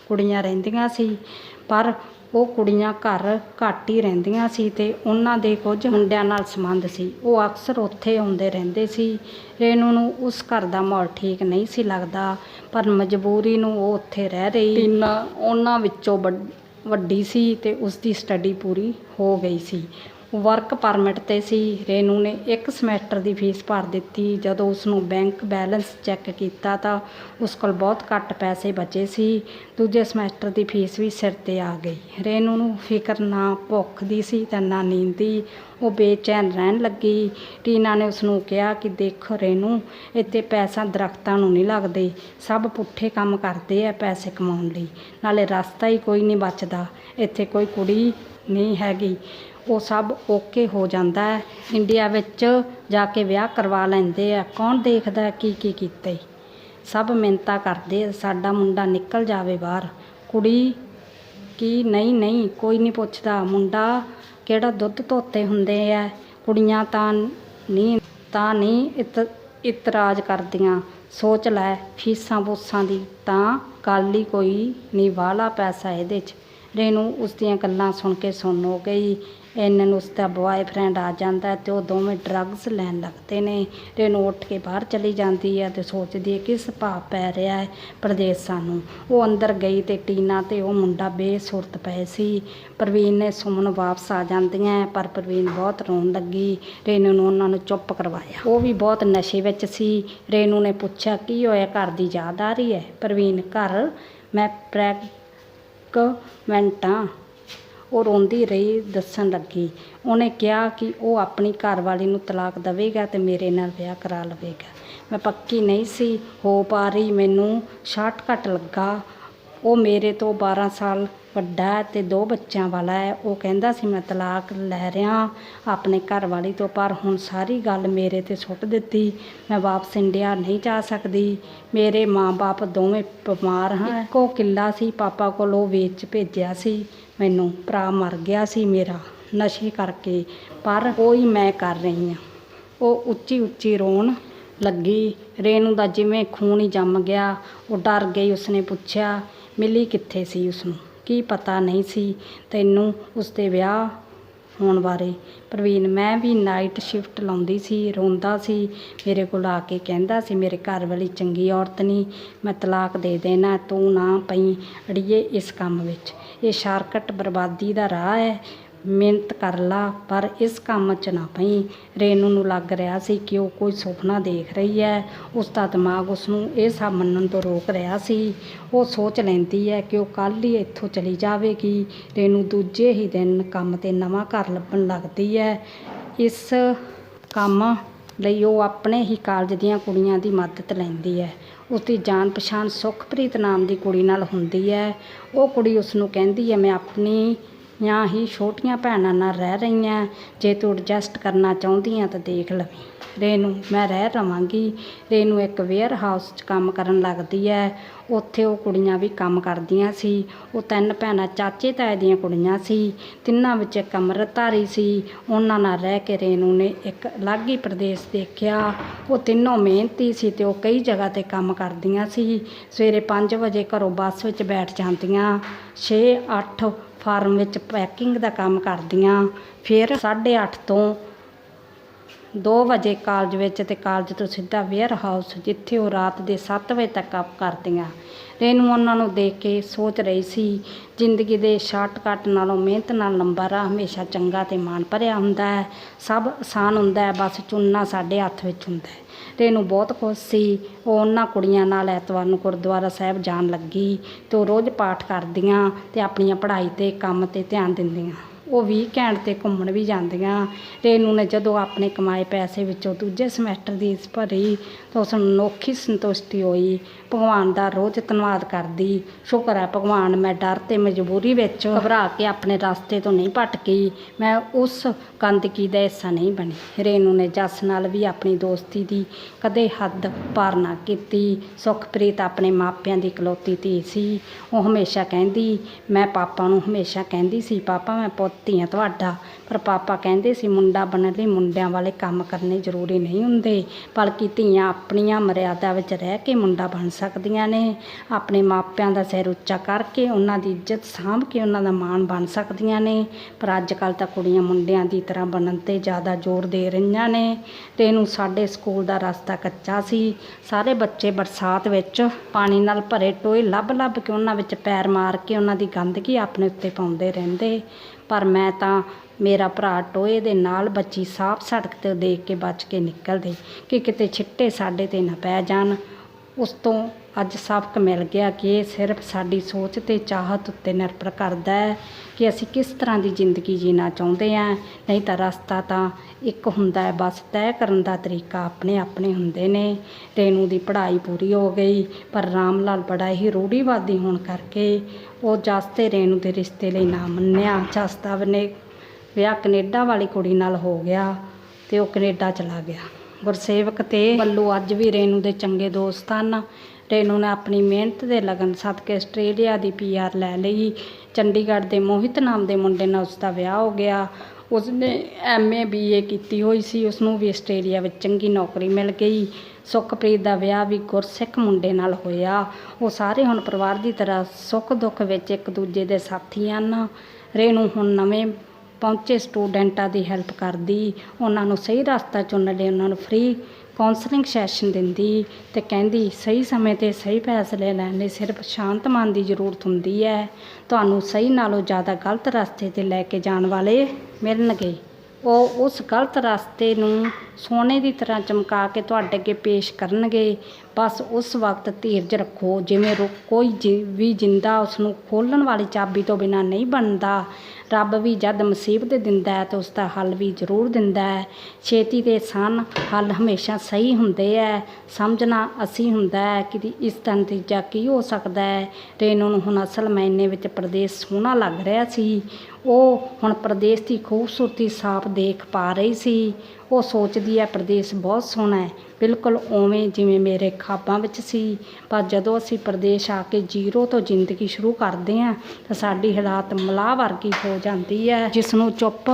ਕੁੜੀਆਂ ਰਹਿੰਦੀਆਂ ਸੀ, ਪਰ ਉਹ ਕੁੜੀਆਂ ਘਰ ਘੱਟ ਹੀ ਰਹਿੰਦੀਆਂ ਸੀ ਤੇ ਉਹਨਾਂ ਦੇ ਕੁਝ ਮੁੰਡਿਆਂ ਨਾਲ ਸੰਬੰਧ ਸੀ। ਉਹ ਅਕਸਰ ਉੱਥੇ ਆਉਂਦੇ ਰਹਿੰਦੇ ਸੀ। ਰੇਨੂ ਨੂੰ ਉਸ ਘਰ ਦਾ ਮਾਹੌਲ ਠੀਕ ਨਹੀਂ ਸੀ ਲੱਗਦਾ ਪਰ ਮਜਬੂਰੀ ਨੂੰ ਉਹ ਉੱਥੇ ਰਹਿ ਰਹੀ। ਟੀਨਾ ਉਹਨਾਂ ਵਿੱਚੋਂ ਵੱਡ- ਵੱਡੀ ਸੀ ਤੇ ਉਸ ਦੀ ਸਟੱਡੀ ਪੂਰੀ ਹੋ ਗਈ ਸੀ। ਵਰਕ ਪਰਮਿਟ ਤੇ ਸੀ ਰੇਨੂ ਨੇ ਇੱਕ ਸਮੈਸਟਰ ਦੀ ਫੀਸ ਭਰ ਦਿੱਤੀ। ਜਦੋਂ ਉਸ ਨੂੰ ਬੈਂਕ ਬੈਲੈਂਸ ਚੈੱਕ ਕੀਤਾ ਤਾਂ ਉਸ ਕੋਲ ਬਹੁਤ ਘੱਟ ਪੈਸੇ ਬਚੇ ਸੀ। ਦੂਜੇ ਸਮੈਸਟਰ ਦੀ ਫੀਸ ਵੀ ਸਿਰ ਤੇ ਆ ਗਈ। ਰੇਨੂ ਨੂੰ ਫਿਕਰ ਨਾ ਭੁੱਖ ਦੀ ਸੀ ਤੇ ਨਾ ਨੀਂਦ। ਦੀ ਉਹ ਬੇਚੈਨ ਰਹਿਣ ਲੱਗੀ। ਟੀਨਾ ਨੇ ਉਸ ਨੂੰ ਕਿਹਾ ਕਿ ਦੇਖੋ ਰੇਨੂ, ਇੱਥੇ ਪੈਸਾ ਦਰਖਤਾਂ ਨੂੰ ਨਹੀਂ ਲੱਗਦੇ। ਸਭ ਪੁੱਠੇ ਕੰਮ ਕਰਦੇ ਆ ਪੈਸੇ ਕਮਾਉਣ ਲਈ। ਨਾਲੇ ਰਸਤਾ ਹੀ ਕੋਈ ਨਹੀਂ ਬਚਦਾ। ਇੱਥੇ ਕੋਈ ਕੁੜੀ ਨਹੀਂ ਹੈਗੀ। ਉਹ ਸਭ ਓਕੇ ਹੋ ਜਾਂਦਾ ਹੈ। ਇੰਡੀਆ ਵਿੱਚ ਜਾ ਕੇ ਵਿਆਹ ਕਰਵਾ ਲੈਂਦੇ ਆ। ਕੌਣ ਦੇਖਦਾ ਕੀ ਕੀ ਕੀਤਾ? ਸਭ ਮਿੰਤਾ ਕਰਦੇ ਸਾਡਾ ਮੁੰਡਾ ਨਿਕਲ ਜਾਵੇ ਬਾਹਰ। ਕੁੜੀ ਕੀ? ਨਹੀਂ ਨਹੀਂ, ਕੋਈ ਨਹੀਂ ਪੁੱਛਦਾ। ਮੁੰਡਾ ਕਿਹੜਾ ਦੁੱਧ ਧੋਤੇ ਹੁੰਦੇ ਆ? ਕੁੜੀਆਂ ਤਾਂ ਨਹੀਂ ਤਾਂ ਨਹੀਂ ਇਤ, ਇਤਰਾਜ਼ ਕਰਦੀਆਂ। ਸੋਚ ਲੈ, ਫੀਸਾਂ ਫੂਸਾਂ ਦੀ ਤਾਂ ਗੱਲ ਹੀ ਕੋਈ ਨਹੀਂ ਵਾਲਾ ਪੈਸਾ ਇਹਦੇ 'ਚ। ਰੇਨੂ ਉਸ ਦੀਆਂ ਗੱਲਾਂ ਸੁਣ ਕੇ ਸੁੰਨ ਹੋ ਗਈ। ਇੰਨੇ ਨੂੰ ਉਸ ਬੁਆਏਫ੍ਰੈਂਡ ਆ ਜਾਂਦਾ ਹੈ ਤੇ ਉਹ ਦੋਵੇਂ ਡਰੱਗਸ ਲੈਣ ਲੱਗਦੇ ਨੇ ਰੇਨੂ ਉੱਠ ਕੇ ਬਾਹਰ ਚਲੀ ਜਾਂਦੀ ਹੈ ਤੇ ਸੋਚਦੀ ਹੈ ਕਿਸ ਭਾਅ ਪੈ ਰਿਹਾ ਹੈ ਪ੍ਰਦੇਸਾਂ ਨੂੰ। ਉਹ ਅੰਦਰ ਗਈ ਤੇ ਟੀਨਾ ਤੇ ਉਹ ਮੁੰਡਾ ਬੇਸੁਰਤ ਪਏ ਸੀ। ਪ੍ਰਵੀਨ ਨੇ ਸੁਮਨ ਵਾਪਸ ਆ ਜਾਂਦੀਆਂ ਪਰ ਪ੍ਰਵੀਨ ਬਹੁਤ ਰੋਣ ਲੱਗੀ। ਰੇਨੂ ਨੂੰ ਉਹਨਾਂ ਨੂੰ ਚੁੱਪ ਕਰਵਾਇਆ। ਉਹ ਵੀ ਬਹੁਤ ਨਸ਼ੇ ਵਿੱਚ ਸੀ। ਰੇਨੂ ਨੇ ਪੁੱਛਿਆ, ਕੀ ਹੋਇਆ? ਘਰ ਦੀ ਯਾਦ ਆ ਰਹੀ ਹੈ? ਪ੍ਰਵੀਨ, ਘਰ? ਮੈਂ ਪ੍ਰੈਗਨੈਂਟਾਂ ਉਹ ਰੋਂਦੀ ਰਹੀ ਦੱਸਣ ਲੱਗੀ। ਉਹਨੇ ਕਿਹਾ ਕਿ ਉਹ ਆਪਣੀ ਘਰਵਾਲੀ ਨੂੰ ਤਲਾਕ ਦੇਵੇਗਾ ਤੇ ਮੇਰੇ ਨਾਲ ਵਿਆਹ ਕਰਾ ਲਵੇਗਾ। ਮੈਂ ਪੱਕੀ ਨਹੀਂ ਸੀ ਹੋ ਪਾ ਰਹੀ ਮੈਨੂੰ ਸ਼ਾਰਟਕਟ ਲੱਗਾ। ਉਹ ਮੇਰੇ ਤੋਂ 12 ਸਾਲ ਵੱਡਾ ਹੈ ਤੇ ਦੋ ਬੱਚਿਆਂ ਵਾਲਾ ਹੈ। ਉਹ ਕਹਿੰਦਾ ਸੀ ਮੈਂ ਤਲਾਕ ਲੈ ਰਿਹਾ ਆਪਣੇ ਘਰ ਵਾਲੀ ਤੋਂ ਪਰ ਹੁਣ ਸਾਰੀ ਗੱਲ ਮੇਰੇ ਤੇ ਸੁੱਟ ਦਿੱਤੀ। ਮੈਂ ਵਾਪਸ ਇੰਡੀਆ ਨਹੀਂ ਜਾ ਸਕਦੀ। ਮੇਰੇ ਮਾਂ-ਬਾਪ ਦੋਵੇਂ ਬਿਮਾਰ ਹਨ। ਇੱਕੋ ਕਿੱਲਾ ਸੀ ਪਾਪਾ ਕੋਲ ਉਹ ਵੇਚ ਭੇਜਿਆ ਸੀ। ਮੈਨੂੰ ਭਰਾ ਮਰ ਗਿਆ ਸੀ ਮੇਰਾ ਨਸ਼ੇ ਕਰਕੇ, ਪਰ ਉਹੀ ਮੈਂ ਕਰ ਰਹੀ ਹਾਂ। ਉਹ ਉੱਚੀ ਉੱਚੀ ਰੋਣ ਲੱਗੀ। ਰੇਨੂ ਦਾ ਜਿਵੇਂ ਖੂਨ ਹੀ ਜੰਮ ਗਿਆ, ਉਹ ਡਰ ਗਈ, ਉਸਨੇ ਪੁੱਛਿਆ, ਮਿਲੀ ਕਿੱਥੇ ਸੀ ਉਸਨੂੰ? ਕੀ ਪਤਾ ਨਹੀਂ ਸੀ ਤੈਨੂੰ ਉਸਦੇ ਵਿਆਹ ਹੋਣ ਬਾਰੇ। ਪ੍ਰਵੀਨ, ਮੈਂ ਵੀ ਨਾਈਟ ਸ਼ਿਫਟ ਲਾਉਂਦੀ ਸੀ, ਰੋਂਦਾ ਸੀ, ਮੇਰੇ ਕੋਲ ਆ ਕੇ ਕਹਿੰਦਾ ਸੀ, ਮੇਰੇ ਘਰ ਵਾਲੀ ਚੰਗੀ ਔਰਤ ਨਹੀਂ ਮੈਂ ਤਲਾਕ ਦੇ ਦੇਣਾ, ਤੂੰ ਨਾ ਪਈ ਅੜੀਏ ਇਸ ਕੰਮ ਵਿੱਚ। ਇਹ ਸ਼ਾਰਕਟ ਬਰਬਾਦੀ ਦਾ ਰਾਹ ਹੈ। ਮਿਹਨਤ ਕਰ ਲਾ, ਪਰ ਇਸ ਕੰਮ 'ਚ ਨਾ ਪਈ। ਰੇਨੂ ਨੂੰ ਲੱਗ ਰਿਹਾ ਸੀ ਕਿ ਉਹ ਕੋਈ ਸੁਪਨਾ ਦੇਖ ਰਹੀ ਹੈ। ਉਸ ਦਾ ਦਿਮਾਗ ਉਸ ਨੂੰ ਇਹ ਸਭ ਮੰਨਣ ਤੋਂ ਰੋਕ ਰਿਹਾ ਸੀ। ਉਹ ਸੋਚ ਲੈਂਦੀ ਹੈ ਕਿ ਉਹ ਕੱਲ੍ਹ ਹੀ ਇੱਥੋਂ ਚਲੀ ਜਾਵੇਗੀ। ਰੇਨੂ ਦੂਜੇ ਹੀ ਦਿਨ ਕੰਮ ਤੇ ਨਵਾਂ ਘਰ ਲੱਭਣ ਲੱਗਦੀ ਹੈ। ਇਸ ਕੰਮ ਲਈ ਉਹ ਆਪਣੇ ਹੀ ਕਾਲਜ ਦੀਆਂ ਕੁੜੀਆਂ ਦੀ ਮਦਦ ਲੈਂਦੀ ਹੈ। ਉਸ ਦੀ ਜਾਣ ਪਛਾਣ ਸੁਖਪ੍ਰੀਤ ਨਾਮ ਦੀ ਕੁੜੀ ਨਾਲ ਹੁੰਦੀ ਹੈ। ਉਹ ਕੁੜੀ ਉਸ ਨੂੰ ਕਹਿੰਦੀ ਹੈ, ਮੈਂ ਆਪਣੀ ਜਾਂ ਹੀ ਛੋਟੀਆਂ ਭੈਣਾਂ ਨਾਲ ਰਹਿ ਰਹੀ ਹਾਂ ਜੇ ਤੂੰ ਐਡਜਸਟ ਕਰਨਾ ਚਾਹੁੰਦੀ ਆ ਤਾਂ ਦੇਖ ਲਵੀਂ। ਰੇਨੂੰ, ਮੈਂ ਰਹਿ ਰਵਾਂਗੀ। ਰੇਨੂੰ ਇੱਕ ਵੇਅਰ ਹਾਊਸ 'ਚ ਕੰਮ ਕਰਨ ਲੱਗਦੀ ਹੈ ਉੱਥੇ ਉਹ ਕੁੜੀਆਂ ਵੀ ਕੰਮ ਕਰਦੀਆਂ ਸੀ। ਉਹ ਤਿੰਨ ਭੈਣਾਂ ਚਾਚੇ ਤਾਏ ਦੀਆਂ ਕੁੜੀਆਂ ਸੀ। ਤਿੰਨਾਂ ਵਿੱਚ ਇੱਕ ਅੰਮ੍ਰਿਤਧਾਰੀ ਸੀ। ਉਹਨਾਂ ਨਾਲ ਰਹਿ ਕੇ ਰੇਨੂੰ ਨੇ ਇੱਕ ਅਲੱਗ ਹੀ ਪ੍ਰਦੇਸ਼ ਦੇਖਿਆ। ਉਹ ਤਿੰਨੋਂ ਮਿਹਨਤੀ ਸੀ ਤੇ ਉਹ ਕਈ ਜਗ੍ਹਾ ਤੇ ਕੰਮ ਕਰਦੀਆਂ ਸੀ। ਸਵੇਰੇ 5 ਵਜੇ ਘਰੋਂ ਬੱਸ ਵਿੱਚ ਬੈਠ ਜਾਂਦੀਆਂ। 6 8 ਫਾਰਮ ਵਿੱਚ ਪੈਕਿੰਗ ਦਾ ਕੰਮ ਕਰਦੀਆਂ। ਫਿਰ 8:30 ਤੋਂ 2 ਵਜੇ ਕਾਲਜ ਵਿੱਚ ਤੇ ਕਾਲਜ ਤੋਂ ਸਿੱਧਾ ਵੇਅਰ ਹਾਊਸ, ਜਿੱਥੇ ਉਹ ਰਾਤ ਦੇ 7 ਵਜੇ ਤੱਕ ਕੰਮ ਕਰਦੀਆਂ। ਰੇਨੂ ਉਹਨਾਂ ਨੂੰ ਦੇਖ ਕੇ ਸੋਚ ਰਹੀ ਸੀ, ਜ਼ਿੰਦਗੀ ਦੇ ਸ਼ਾਰਟਕਟ ਨਾਲੋਂ ਮਿਹਨਤ ਨਾਲ ਲੰਬਾ ਰਾਹ ਹਮੇਸ਼ਾ ਚੰਗਾ ਤੇ ਮਾਣ ਭਰਿਆ ਹੁੰਦਾ ਹੈ। ਸਭ ਆਸਾਨ ਹੁੰਦਾ ਹੈ, ਬਸ ਚੁਣਨਾ ਸਾਡੇ ਹੱਥ ਵਿੱਚ ਹੁੰਦਾ ਹੈ। ਰੇਨੂੰ ਬਹੁਤ ਖੁਸ਼ ਸੀ। ਉਹ ਉਹਨਾਂ ਕੁੜੀਆਂ ਨਾਲ ਐਤਵਾਰ ਨੂੰ ਗੁਰਦੁਆਰਾ ਸਾਹਿਬ ਜਾਣ ਲੱਗੀ ਤੇ ਉਹ ਰੋਜ਼ ਪਾਠ ਕਰਦੀਆਂ ਤੇ ਆਪਣੀਆਂ ਪੜ੍ਹਾਈ ਤੇ ਕੰਮ ਤੇ ਧਿਆਨ ਦਿੰਦੀਆਂ। ਉਹ ਵੀਕਐਂਡ ਤੇ ਘੁੰਮਣ ਵੀ ਜਾਂਦੀਆਂ। ਰੇਨੂ ਨੇ ਜਦੋਂ ਆਪਣੇ ਕਮਾਏ ਪੈਸੇ ਵਿੱਚੋਂ ਦੂਜੇ ਸਮੈਸਟਰ ਦੀ ਫੀਸ ਭਰੀ, ਤਾਂ ਉਸ ਨੂੰ ਅਨੋਖੀ ਸੰਤੁਸ਼ਟੀ ਹੋਈ। ਭਗਵਾਨ ਦਾ ਰੋਜ਼ ਧੰਨਵਾਦ ਕਰਦੀ। ਸ਼ੁਕਰ ਹੈ ਭਗਵਾਨ, ਮੈਂ ਡਰ ਤੇ ਮਜਬੂਰੀ ਵਿੱਚ ਘਬਰਾ ਕੇ ਆਪਣੇ ਰਸਤੇ ਤੋਂ ਨਹੀਂ ਭਟਕੀ ਮੈਂ ਉਸ ਗੰਦਗੀ ਦਾ ਹਿੱਸਾ ਨਹੀਂ ਬਣੀ। ਰੇਨੂ ਨੇ ਜੱਸ ਨਾਲ ਵੀ ਆਪਣੀ ਦੋਸਤੀ ਦੀ ਕਦੇ ਹੱਦ ਪਾਰ ਨਾ ਕੀਤੀ। ਸੁਖਪ੍ਰੀਤ ਆਪਣੇ ਮਾਪਿਆਂ ਦੀ ਇਕਲੌਤੀ ਧੀ ਸੀ। ਉਹ ਹਮੇਸ਼ਾ ਕਹਿੰਦੀ, ਮੈਂ ਪਾਪਾ ਨੂੰ ਹਮੇਸ਼ਾ ਕਹਿੰਦੀ ਸੀ, ਪਾਪਾ, ਮੈਂ ਪੁੱਤ ਹੀ ਹਾਂ ਤੁਹਾਡਾ। ਪਰ ਪਾਪਾ ਕਹਿੰਦੇ ਸੀ, ਮੁੰਡਾ ਬਣਨ ਲਈ ਮੁੰਡਿਆਂ ਵਾਲੇ ਕੰਮ ਕਰਨੇ ਜ਼ਰੂਰੀ ਨਹੀਂ ਹੁੰਦੇ। ਬਲਕਿ ਧੀਆਂ ਆਪਣੀਆਂ ਮਰਿਆਦਾ ਵਿੱਚ ਰਹਿ ਕੇ ਮੁੰਡਾ ਬਣ ਸਕਦੀਆਂ ਨੇ। ਆਪਣੇ ਮਾਪਿਆਂ ਦਾ ਸਿਰ ਉੱਚਾ ਕਰਕੇ ਉਹਨਾਂ ਦੀ ਇੱਜ਼ਤ ਸਾਂਭ ਕੇ ਉਹਨਾਂ ਦਾ ਮਾਣ ਬਣ ਸਕਦੀਆਂ ਨੇ। ਪਰ ਅੱਜ ਕੱਲ੍ਹ ਤਾਂ ਕੁੜੀਆਂ ਮੁੰਡਿਆਂ ਦੀ ਤਰ੍ਹਾਂ ਬਣਨ ਤੇ ਜ਼ਿਆਦਾ ਜ਼ੋਰ ਦੇ ਰਹੀਆਂ ਨੇ। ਤੇ ਇਹਨੂੰ ਸਾਡੇ ਸਕੂਲ ਦਾ ਰਸਤਾ ਕੱਚਾ ਸੀ। ਸਾਰੇ ਬੱਚੇ ਬਰਸਾਤ ਵਿੱਚ ਪਾਣੀ ਨਾਲ ਭਰੇ ਟੋਏ ਲੱਭ ਲੱਭ ਕੇ ਉਹਨਾਂ ਵਿੱਚ ਪੈਰ ਮਾਰ ਕੇ ਉਹਨਾਂ ਦੀ ਗੰਦਗੀ ਆਪਣੇ ਉੱਤੇ ਪਾਉਂਦੇ ਰਹਿੰਦੇ। ਪਰ ਮੈਂ ਤਾਂ ਮੇਰਾ ਭਰਾ ਟੋਏ ਦੇ ਨਾਲ ਬੱਚੀ ਸਾਫ਼ ਸੜਕ ਤੇ ਦੇਖ ਕੇ ਬਚ ਕੇ ਨਿਕਲਦੇ ਕਿ ਕਿਤੇ ਛਿੱਟੇ ਸਾਡੇ ਤੇ ਨਾ ਪੈ ਜਾਣ। ਉਸ ਤੋਂ ਅੱਜ ਸਬਕ ਮਿਲ ਗਿਆ ਕਿ ਇਹ ਸਿਰਫ ਸਾਡੀ ਸੋਚ ਤੇ ਚਾਹਤ ਉੱਤੇ ਨਿਰਭਰ ਕਰਦਾ ਹੈ ਕਿ ਅਸੀਂ ਕਿਸ ਤਰ੍ਹਾਂ ਦੀ ਜ਼ਿੰਦਗੀ ਜੀਣਾ ਚਾਹੁੰਦੇ ਹਾਂ। ਨਹੀਂ ਤਾਂ ਰਸਤਾ ਤਾਂ ਇੱਕ ਹੁੰਦਾ ਹੈ, ਬਸ ਤੈਅ ਕਰਨ ਦਾ ਤਰੀਕਾ ਆਪਣੇ ਆਪਣੇ ਹੁੰਦੇ ਨੇ। ਰੇਨੂ ਦੀ ਪੜ੍ਹਾਈ ਪੂਰੀ ਹੋ ਗਈ, ਪਰ ਰਾਮ ਲਾਲ ਬੜਾ ਹੀ ਰੂੜੀਵਾਦੀ ਹੋਣ ਕਰਕੇ ਉਹ ਜਸ ਤੇ ਰੇਨੂੰ ਦੇ ਰਿਸ਼ਤੇ ਲਈ ਨਾ ਮੰਨਿਆ। ਜਸ ਜਸਦਵ ਨੇ ਵਿਆਹ ਕੈਨੇਡਾ ਵਾਲੀ ਕੁੜੀ ਨਾਲ ਹੋ ਗਿਆ ਤੇ ਉਹ ਕੈਨੇਡਾ ਚਲਾ ਗਿਆ। ਗੁਰਸੇਵਕ ਤੇ ਬੱਲੂ ਅੱਜ ਵੀ ਰੇਨੂੰ ਦੇ ਚੰਗੇ ਦੋਸਤ ਹਨ। ਰੇਨੂੰ ਨੇ ਆਪਣੀ ਮਿਹਨਤ ਦੇ ਲਗਨ ਸਦਕੇ ਆਸਟ੍ਰੇਲੀਆ ਦੀ ਪੀਆਰ ਲੈ ਲਈ। ਚੰਡੀਗੜ੍ਹ ਦੇ ਮੋਹਿਤ ਨਾਮ ਦੇ ਮੁੰਡੇ ਨਾਲ ਉਸ ਦਾ ਵਿਆਹ ਹੋ ਗਿਆ। ਉਸਨੇ ਐਮਏ ਬੀਏ ਕੀਤੀ ਹੋਈ ਸੀ। ਉਸ ਨੂੰ ਵੀ ਆਸਟ੍ਰੇਲੀਆ ਵਿੱਚ ਚੰਗੀ ਨੌਕਰੀ ਮਿਲ ਗਈ। ਸੁਖਪ੍ਰੀਤ ਦਾ ਵਿਆਹ ਵੀ ਗੁਰਸਿੱਖ ਮੁੰਡੇ ਨਾਲ ਹੋਇਆ। ਉਹ ਸਾਰੇ ਹੁਣ ਪਰਿਵਾਰ ਦੀ ਤਰ੍ਹਾਂ ਸੁੱਖ ਦੁੱਖ ਵਿੱਚ ਇੱਕ ਦੂਜੇ ਦੇ ਸਾਥੀ ਹਨ। ਰੇਨੂੰ ਹੁਣ ਨਵੇਂ ਪਹੁੰਚੇ ਸਟੂਡੈਂਟਾਂ ਦੀ ਹੈਲਪ ਕਰਦੀ। ਉਹਨਾਂ ਨੂੰ ਸਹੀ ਰਸਤਾ ਚੁਣਨ ਲਈ ਉਹਨਾਂ ਨੂੰ ਫ੍ਰੀ ਕੌਂਸਲਿੰਗ ਸੈਸ਼ਨ ਦਿੰਦੀ ਅਤੇ ਕਹਿੰਦੀ, ਸਹੀ ਸਮੇਂ ਤੇ ਸਹੀ ਫੈਸਲੇ ਲੈਣ ਲਈ ਸਿਰਫ ਸ਼ਾਂਤ ਮਨ ਦੀ ਜ਼ਰੂਰਤ ਹੁੰਦੀ ਹੈ ਤੁਹਾਨੂੰ ਸਹੀ ਨਾਲੋਂ ਜ਼ਿਆਦਾ ਗਲਤ ਰਸਤੇ ਤੇ ਲੈ ਕੇ ਜਾਣ ਵਾਲੇ ਮਿਲਣਗੇ। ਉਹ ਉਸ ਗਲਤ ਰਸਤੇ ਨੂੰ ਸੋਨੇ ਦੀ ਤਰ੍ਹਾਂ ਚਮਕਾ ਕੇ ਤੁਹਾਡੇ ਅੱਗੇ ਪੇਸ਼ ਕਰਨਗੇ ਬਸ ਉਸ ਵਕਤ ਧੀਰਜ ਰੱਖੋ, ਜਿਵੇਂ ਰੁ, ਕੋਈ ਜਿ ਵੀ ਜਿੰਦਾ ਉਸ ਨੂੰ ਖੋਲਣ ਵਾਲੀ ਚਾਬੀ ਤੋਂ ਬਿਨਾਂ ਨਹੀਂ ਬਣਦਾ। ਰੱਬ ਵੀ ਜਦ ਮੁਸੀਬਤ ਦਿੰਦਾ ਹੈ ਤਾਂ ਉਸ ਦਾ ਹੱਲ ਵੀ ਜ਼ਰੂਰ ਦਿੰਦਾ ਹੈ। ਛੇਤੀ ਦੇ ਸਨ, ਹੱਲ ਹਮੇਸ਼ਾ ਸਹੀ ਹੁੰਦੇ ਹੈ ਸਮਝਣਾ ਅਸੀਂ ਹੁੰਦਾ ਹੈ ਕਿ ਇਸ ਦਾ ਨਤੀਜਾ ਕੀ ਹੋ ਸਕਦਾ ਹੈ। ਰੇਨੂ ਨੂੰ ਹੁਣ ਅਸਲ ਮਾਇਨੇ ਵਿੱਚ ਪ੍ਰਦੇਸ਼ ਸੋਹਣਾ ਲੱਗ ਰਿਹਾ ਸੀ। ਉਹ ਹੁਣ ਪ੍ਰਦੇਸ਼ ਦੀ ਖੂਬਸੂਰਤੀ ਸਾਫ਼ ਦੇਖ ਪਾ ਰਹੀ ਸੀ। ਉਹ ਸੋਚਦੀ ਹੈ, ਪ੍ਰਦੇਸ਼ ਬਹੁਤ ਸੋਹਣਾ ਹੈ। ਬਿਲਕੁਲ ਉਵੇਂ ਜਿਵੇਂ ਮੇਰੇ ਖਾਬਾਂ ਵਿੱਚ ਸੀ। ਪਰ ਜਦੋਂ ਅਸੀਂ ਪ੍ਰਦੇਸ਼ ਆ ਕੇ ਜ਼ੀਰੋ ਤੋਂ ਜ਼ਿੰਦਗੀ ਸ਼ੁਰੂ ਕਰਦੇ ਹਾਂ, ਤਾਂ ਸਾਡੀ ਹਾਲਾਤ ਮਲਾਹ ਵਰਗੀ ਹੋ ਜਾਂਦੀ ਹੈ। ਜਿਸ ਨੂੰ ਚੁੱਪ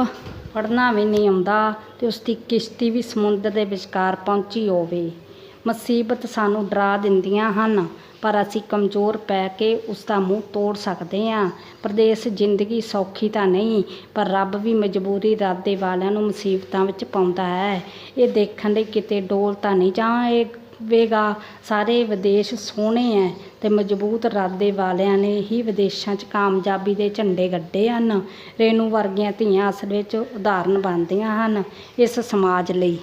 ਪੜਨਾ ਵੀ ਨਹੀਂ ਆਉਂਦਾ ਤੇ ਉਸ ਦੀ ਕਿਸ਼ਤੀ ਵੀ ਸਮੁੰਦਰ ਦੇ ਵਿਚਕਾਰ ਪਹੁੰਚੀ ਹੋਵੇ। ਮੁਸੀਬਤ ਸਾਨੂੰ ਡਰਾ ਦਿੰਦੀਆਂ ਹਨ। ਪਰ ਅਸੀਂ ਕਮਜ਼ੋਰ ਪੈ ਕੇ ਉਸ ਦਾ ਮੂੰਹ ਤੋੜ ਸਕਦੇ ਹਾਂ। ਪ੍ਰਦੇਸ਼ ਜ਼ਿੰਦਗੀ ਸੌਖੀ ਤਾਂ ਨਹੀਂ, ਪਰ ਰੱਬ ਵੀ ਮਜਬੂਰੀ ਇਰਾਦੇ ਵਾਲਿਆਂ ਨੂੰ ਮੁਸੀਬਤਾਂ ਵਿੱਚ ਪਾਉਂਦਾ ਹੈ। ਇਹ ਦੇਖਣ ਲਈ ਕਿਤੇ ਡੋਲ ਤਾਂ ਨਹੀਂ ਜਾਵੇਗਾ। ਸਾਰੇ ਵਿਦੇਸ਼ ਸੋਹਣੇ ਹੈ ਤੇ ਮਜ਼ਬੂਤ ਇਰਾਦੇ ਵਾਲਿਆਂ ਨੇ ਹੀ ਵਿਦੇਸ਼ਾਂ 'ਚ ਕਾਮਯਾਬੀ ਦੇ ਝੰਡੇ ਗੱਡੇ ਹਨ। ਰੇਨੂ ਵਰਗੀਆਂ ਧੀਆਂ ਅਸਲ ਵਿੱਚ ਉਦਾਹਰਨ ਬਣਦੀਆਂ ਹਨ ਇਸ ਸਮਾਜ ਲਈ।